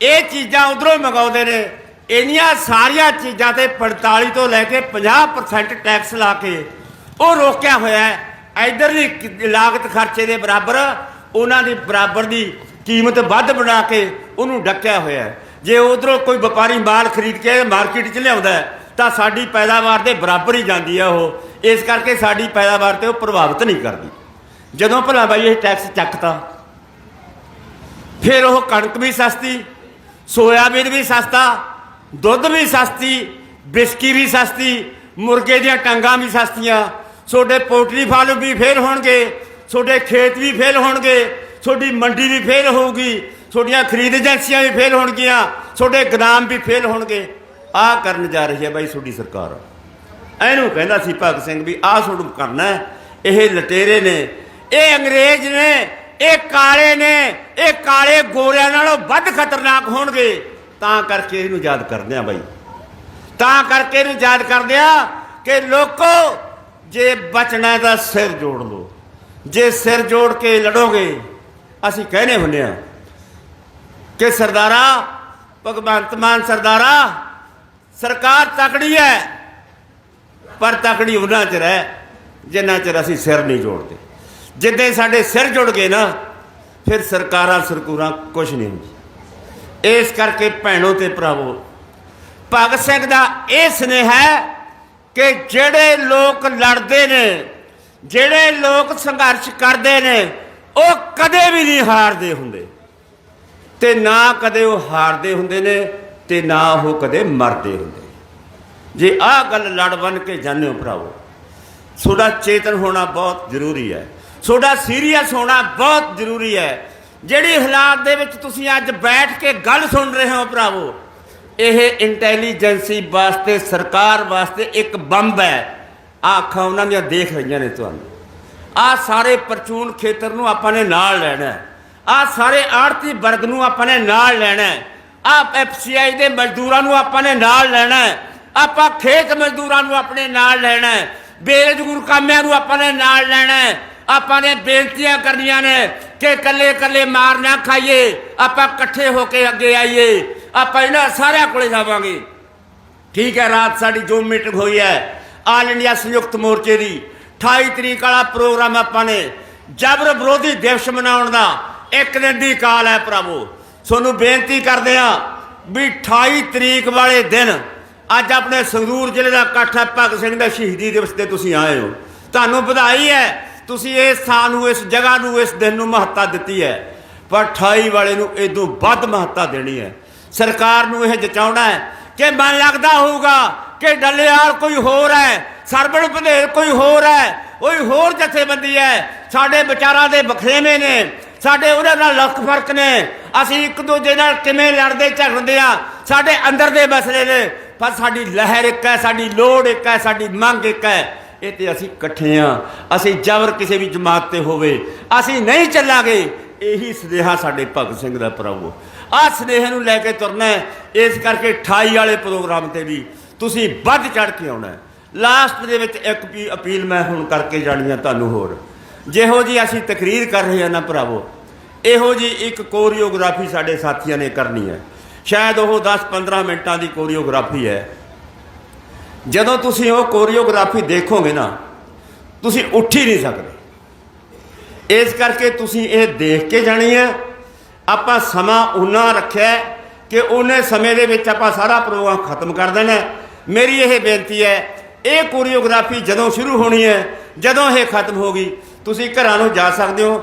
ਇਹ ਚੀਜ਼ਾਂ ਉਧਰੋਂ ਮੰਗਾਉਂਦੇ ਨੇ। ਇੰਨੀਆਂ ਸਾਰੀਆਂ ਚੀਜ਼ਾਂ ਤੇ 45 ਤੋਂ ਲੈ ਕੇ 50% ਟੈਕਸ ਲਾ ਕੇ ਉਹ ਰੋਕਿਆ ਹੋਇਆ ਹੈ। ਇਧਰਲੀ ਲਾਗਤ ਖਰਚੇ ਦੇ ਬਰਾਬਰ ਉਹਨਾਂ ਦੀ ਬਰਾਬਰ ਦੀ ਕੀਮਤ ਵੱਧ ਬਣਾ ਕੇ ਉਹਨੂੰ ਡੱਕਿਆ ਹੋਇਆ ਹੈ। ਜੇ ਉਧਰੋਂ ਕੋਈ ਵਪਾਰੀ ਮਾਲ ਖਰੀਦ ਕੇ ਮਾਰਕੀਟ 'ਚ ਲਿਆਉਂਦਾ ਤਾਂ ਸਾਡੀ ਪੈਦਾਵਾਰ ਦੇ ਬਰਾਬਰ ਹੀ ਜਾਂਦੀ ਹੈ ਉਹ। ਇਸ ਕਰਕੇ ਸਾਡੀ ਪੈਦਾਵਾਰ ਤੇ ਉਹ ਪ੍ਰਭਾਵਿਤ ਨਹੀਂ ਕਰਦੀ। ਜਦੋਂ ਭਲਾ ਬਾਈ ਇਹ ਟੈਕਸ ਚੱਕਤਾ ਫਿਰ ਉਹ ਕਣਕ ਵੀ ਸਸਤੀ, ਸੋਇਆਬੀਨ ਵੀ ਸਸਤਾ, ਦੁੱਧ ਵੀ ਸਸਤੀ, ਬਿਸਕੀ ਵੀ ਸਸਤੀ, ਮੁਰਗੇ ਦੀਆਂ ਟਾਂਗਾਂ ਵੀ ਸਸਤੀਆਂ। ਤੁਹਾਡੇ ਪੋਲਟਰੀ ਫਾਰਮ ਵੀ ਫੇਲ ਹੋਣਗੇ, ਤੁਹਾਡੇ ਖੇਤ ਵੀ ਫੇਲ ਹੋਣਗੇ, ਤੁਹਾਡੀ ਮੰਡੀ ਵੀ ਫੇਲ ਹੋਊਗੀ, ਤੁਹਾਡੀਆਂ ਖਰੀਦ ਏਜੰਸੀਆਂ ਵੀ ਫੇਲ ਹੋਣਗੀਆਂ, ਤੁਹਾਡੇ ਗਦਾਮ ਵੀ ਫੇਲ ਹੋਣਗੇ। ਆਹ ਕਰਨ ਜਾ ਰਹੀ ਹੈ ਬਾਈ ਤੁਹਾਡੀ ਸਰਕਾਰ। ਇਹਨੂੰ ਕਹਿੰਦਾ ਸੀ ਭਗਤ ਸਿੰਘ ਵੀ ਆਹ ਤੁਹਾਨੂੰ ਕਰਨਾ ਇਹ ਲਟੇਰੇ ਨੇ, ਇਹ ਅੰਗਰੇਜ਼ ਨੇ ਇਹ ਕਾਲੇ ਨੇ, ਇਹ ਕਾਲੇ ਗੋਰਿਆਂ ਨਾਲੋਂ ਵੱਧ ਖਤਰਨਾਕ ਹੋਣਗੇ। ਤਾਂ ਕਰਕੇ ਇਹਨੂੰ ਯਾਦ ਕਰਦੇ ਆ ਬਾਈ। ਤਾਂ ਕਰਕੇ ਇਹਨੂੰ ਯਾਦ ਕਰਦੇ ਆ ਕਿ ਲੋਕੋ, ਜੇ ਬਚਣਾ ਤਾਂ ਸਿਰ ਜੋੜ ਲਓ। ਜੇ ਸਿਰ ਜੋੜ ਕੇ ਲੜੋਗੇ, ਅਸੀਂ ਕਹਿੰਦੇ ਹੁੰਦੇ ਆ ਕਿ ਸਰਦਾਰਾ, ਭਗਵੰਤ ਮਾਨ ਸਰਦਾਰਾ, ਸਰਕਾਰ ਤਕੜੀ ਹੈ, ਪਰ ਤਕੜੀ ਉਹਨਾਂ ਚਿਰ ਹੈ ਜਿੰਨਾ ਚਿਰ ਅਸੀਂ ਸਿਰ ਨਹੀਂ ਜੋੜਦੇ। ਜਿੱਦੇ ਸਾਡੇ ਸਿਰ ਜੁੜ ਗਏ ਨਾ, ਫਿਰ ਸਰਕਾਰਾਂ ਸਰਕੂਰਾਂ ਕੁਝ ਨਹੀਂ ਹੁੰਦੀ। ਇਸ ਕਰਕੇ ਭੈਣੋ ਤੇ ਭਰਾਵੋ, ਭਗਤ ਸਿੰਘ ਦਾ ਇਹ ਸੁਨੇਹਾ ਹੈ ਕਿ ਜਿਹੜੇ ਲੋਕ ਲੜਦੇ ਨੇ, ਜਿਹੜੇ ਲੋਕ ਸੰਘਰਸ਼ ਕਰਦੇ ਨੇ, ਉਹ ਕਦੇ ਵੀ ਨਹੀਂ ਹਾਰਦੇ ਹੁੰਦੇ। ਤੇ ਨਾ ਕਦੇ ਉਹ ਹਾਰਦੇ ਹੁੰਦੇ ਨੇ ਤੇ ਨਾ ਉਹ ਕਦੇ ਮਰਦੇ ਹੁੰਦੇ। ਜੇ ਆਹ ਗੱਲ ਲੜ ਬਨ ਕੇ ਜਾਣਿਓ ਭਰਾਵੋ, ਤੁਹਾਡਾ ਚੇਤਨ ਹੋਣਾ ਬਹੁਤ ਜ਼ਰੂਰੀ ਹੈ। ਤੁਹਾਡਾ ਸੀਰੀਅਸ ਹੋਣਾ ਬਹੁਤ ਜ਼ਰੂਰੀ ਹੈ। ਜਿਹੜੀ ਹਾਲਾਤ ਦੇ ਵਿੱਚ ਤੁਸੀਂ ਅੱਜ ਬੈਠ ਕੇ ਗੱਲ ਸੁਣ ਰਹੇ ਹੋ ਭਰਾਵੋ, ਇਹ ਇੰਟੈਲੀਜੈਂਸੀ ਵਾਸਤੇ, ਸਰਕਾਰ ਵਾਸਤੇ ਇੱਕ ਬੰਬ ਹੈ। ਆਹ ਅੱਖਾਂ ਉਹਨਾਂ ਦੀਆਂ ਦੇਖ ਰਹੀਆਂ ਨੇ ਤੁਹਾਨੂੰ। ਆਹ ਸਾਰੇ ਪਰਚੂਨ ਖੇਤਰ ਨੂੰ ਆਪਾਂ ਨੇ ਨਾਲ ਲੈਣਾ ਹੈ। ਆਹ ਸਾਰੇ ਆੜਤੀ ਵਰਗ ਨੂੰ ਆਪਾਂ ਨੇ ਨਾਲ ਲੈਣਾ ਹੈ। ਆਹ ਐਫਸੀਆਈ ਦੇ ਮਜ਼ਦੂਰਾਂ ਨੂੰ ਆਪਾਂ ਨੇ ਨਾਲ ਲੈਣਾ ਆਪਾਂ ਖੇਤ ਮਜ਼ਦੂਰਾਂ ਨੂੰ ਆਪਣੇ ਨਾਲ ਲੈਣਾ ਹੈ। ਬੇਰੁਜ਼ਗਾਰ ਕਾਮਿਆਂ ਨੂੰ ਆਪਾਂ ਨੇ ਨਾਲ ਲੈਣਾ ਆਪਾਂ ਨੇ ਬੇਨਤੀਆਂ ਕਰਨੀਆਂ ਨੇ ਕਿ ਇਕੱਲੇ ਇਕੱਲੇ ਮਾਰ ਨਾ ਖਾਈਏ, ਆਪਾਂ ਇਕੱਠੇ ਹੋ ਕੇ ਅੱਗੇ ਆਈਏ, ਆਪਾਂ ਇਹਨਾਂ ਸਾਰਿਆਂ ਕੋਲੇ ਜਾਵਾਂਗੇ। ਠੀਕ ਹੈ, ਰਾਤ ਸਾਡੀ ਜੋ ਮੀਟਿੰਗ ਹੋਈ ਹੈ, ਆਲ ਇੰਡੀਆ ਸੰਯੁਕਤ ਮੋਰਚੇ ਦੀ। 28 ਤਰੀਕ ਵਾਲਾ ਪ੍ਰੋਗਰਾਮ ਆਪਾਂ ਨੇ, ਜਬਰ ਵਿਰੋਧੀ ਦਿਵਸ ਮਨਾਉਣ ਦਾ ਇੱਕ ਦਿਨ ਦੀ ਕਾਲ ਹੈ ਭਰਾਵੋ। ਤੁਹਾਨੂੰ ਬੇਨਤੀ ਕਰਦੇ ਆ ਵੀ 28 ਤਰੀਕ ਵਾਲੇ ਦਿਨ ਅੱਜ ਆਪਣੇ ਸੰਗਰੂਰ ਜ਼ਿਲ੍ਹੇ ਦਾ ਇਕੱਠ ਹੈ, ਭਗਤ ਸਿੰਘ ਦਾ ਸ਼ਹੀਦੀ ਦਿਵਸ ਤੇ ਤੁਸੀਂ ਆਏ ਹੋ। ਤੁਹਾਨੂੰ ਵਧਾਈ ਹੈ ਤੁਸੀਂ ਇਸ ਸਥਾਨ ਨੂੰ, ਇਸ ਜਗ੍ਹਾ ਨੂੰ, ਇਸ ਦਿਨ ਨੂੰ ਮਹੱਤਤਾ ਦਿੱਤੀ ਹੈ। ਪਰ 28 ਵਾਲੇ ਨੂੰ ਇਦੋਂ ਵੱਧ ਮਹੱਤਤਾ ਦੇਣੀ ਹੈ। ਸਰਕਾਰ ਨੂੰ ਇਹ ਜਚਾਉਣਾ ਹੈ ਕਿ ਮਨ ਲੱਗਦਾ ਹੋਊਗਾ ਕਿ ਡੱਲੇਆਲ ਕੋਈ ਹੋਰ ਹੈ, ਸਰਬਣ ਭਦੇਰ ਕੋਈ ਹੋਰ ਹੈ, ਕੋਈ ਹੋਰ ਜਥੇਬੰਦੀ ਹੈ। ਸਾਡੇ ਵਿਚਾਰਾਂ ਦੇ ਬਖਰੇਵੇਂ ਨੇ, ਸਾਡੇ ਉਹਨਾਂ ਨਾਲ ਲੱਖ ਫ਼ਰਕ ਨੇ। ਅਸੀਂ ਇੱਕ ਦੂਜੇ ਨਾਲ ਕਿਵੇਂ ਲੜਦੇ, ਝਗੜਦੇ ਆ ਸਾਡੇ ਅੰਦਰ ਦੇ ਮਸਲੇ ਨੇ। ਪਰ ਸਾਡੀ ਲਹਿਰ ਇੱਕ ਹੈ, ਸਾਡੀ ਲੋੜ ਇੱਕ ਹੈ, ਸਾਡੀ ਮੰਗ ਇੱਕ ਹੈ। ਇਹ ਤੇ ਅਸੀਂ ਇਕੱਠੇ ਆ। ਅਸੀਂ ਜਬਰ ਕਿਸੇ ਵੀ ਜਮਾਤ ਤੇ ਹੋਵੇ, ਅਸੀਂ ਨਹੀਂ ਚੱਲਾਂਗੇ, ਇਹੀ ਸੁਨੇਹਾ ਸਾਡੇ ਭਗਤ ਸਿੰਘ ਦਾ ਪ੍ਰਭੂ। ਆਹ ਸੁਨੇਹੇ ਨੂੰ ਲੈ ਕੇ ਤੁਰਨਾ ਇਸ ਕਰਕੇ 28 ਵਾਲੇ ਪ੍ਰੋਗਰਾਮ ਤੇ ਵੀ ਤੁਸੀਂ ਵੱਧ ਚੜ ਕੇ ਆਉਣਾ ਲਾਸਟ ਦੇ ਵਿੱਚ ਇੱਕ ਵੀ ਅਪੀਲ ਮੈਂ ਹੁਣ ਕਰਕੇ ਜਾਣੀ ਆ ਤੁਹਾਨੂੰ ਹੋਰ। ਜਿਹੋ ਜੀ ਅਸੀਂ ਤਕਰੀਰ ਕਰ ਰਹੇ ਹਾਂ ਨਾ ਭਰਾਵੋ, ਇਹੋ ਜੀ ਇੱਕ ਕੋਰੀਓਗ੍ਰਾਫੀ ਸਾਡੇ ਸਾਥੀਆਂ ਨੇ ਕਰਨੀ ਹੈ। ਸ਼ਾਇਦ ਉਹ 10-15 ਮਿੰਟਾਂ ਦੀ ਕੋਰੀਓਗ੍ਰਾਫੀ ਹੈ। ਜਦੋਂ ਤੁਸੀਂ ਉਹ ਕੋਰੀਓਗ੍ਰਾਫੀ ਦੇਖੋਗੇ ਨਾ, ਤੁਸੀਂ ਉੱਠ ਹੀ ਨਹੀਂ ਸਕਦੇ। ਇਸ ਕਰਕੇ ਤੁਸੀਂ ਇਹ ਦੇਖ ਕੇ ਜਾਣੀ ਹੈ, ਆਪਾਂ ਸਮਾਂ ਉਨਾ ਰੱਖਿਆ ਕਿ ਉਹਨੇ ਸਮੇਂ ਦੇ ਵਿੱਚ ਆਪਾਂ ਸਾਰਾ ਪ੍ਰੋਗਰਾਮ ਖਤਮ ਕਰ ਦੇਣਾ ਮੇਰੀ ਇਹ ਬੇਨਤੀ ਹੈ, ਇਹ ਕੋਰੀਓਗ੍ਰਾਫੀ ਜਦੋਂ ਸ਼ੁਰੂ ਹੋਣੀ ਹੈ, ਜਦੋਂ ਇਹ ਖਤਮ ਹੋ ਗਈ, ਤੁਸੀਂ ਘਰਾਂ ਨੂੰ ਜਾ ਸਕਦੇ ਹੋ।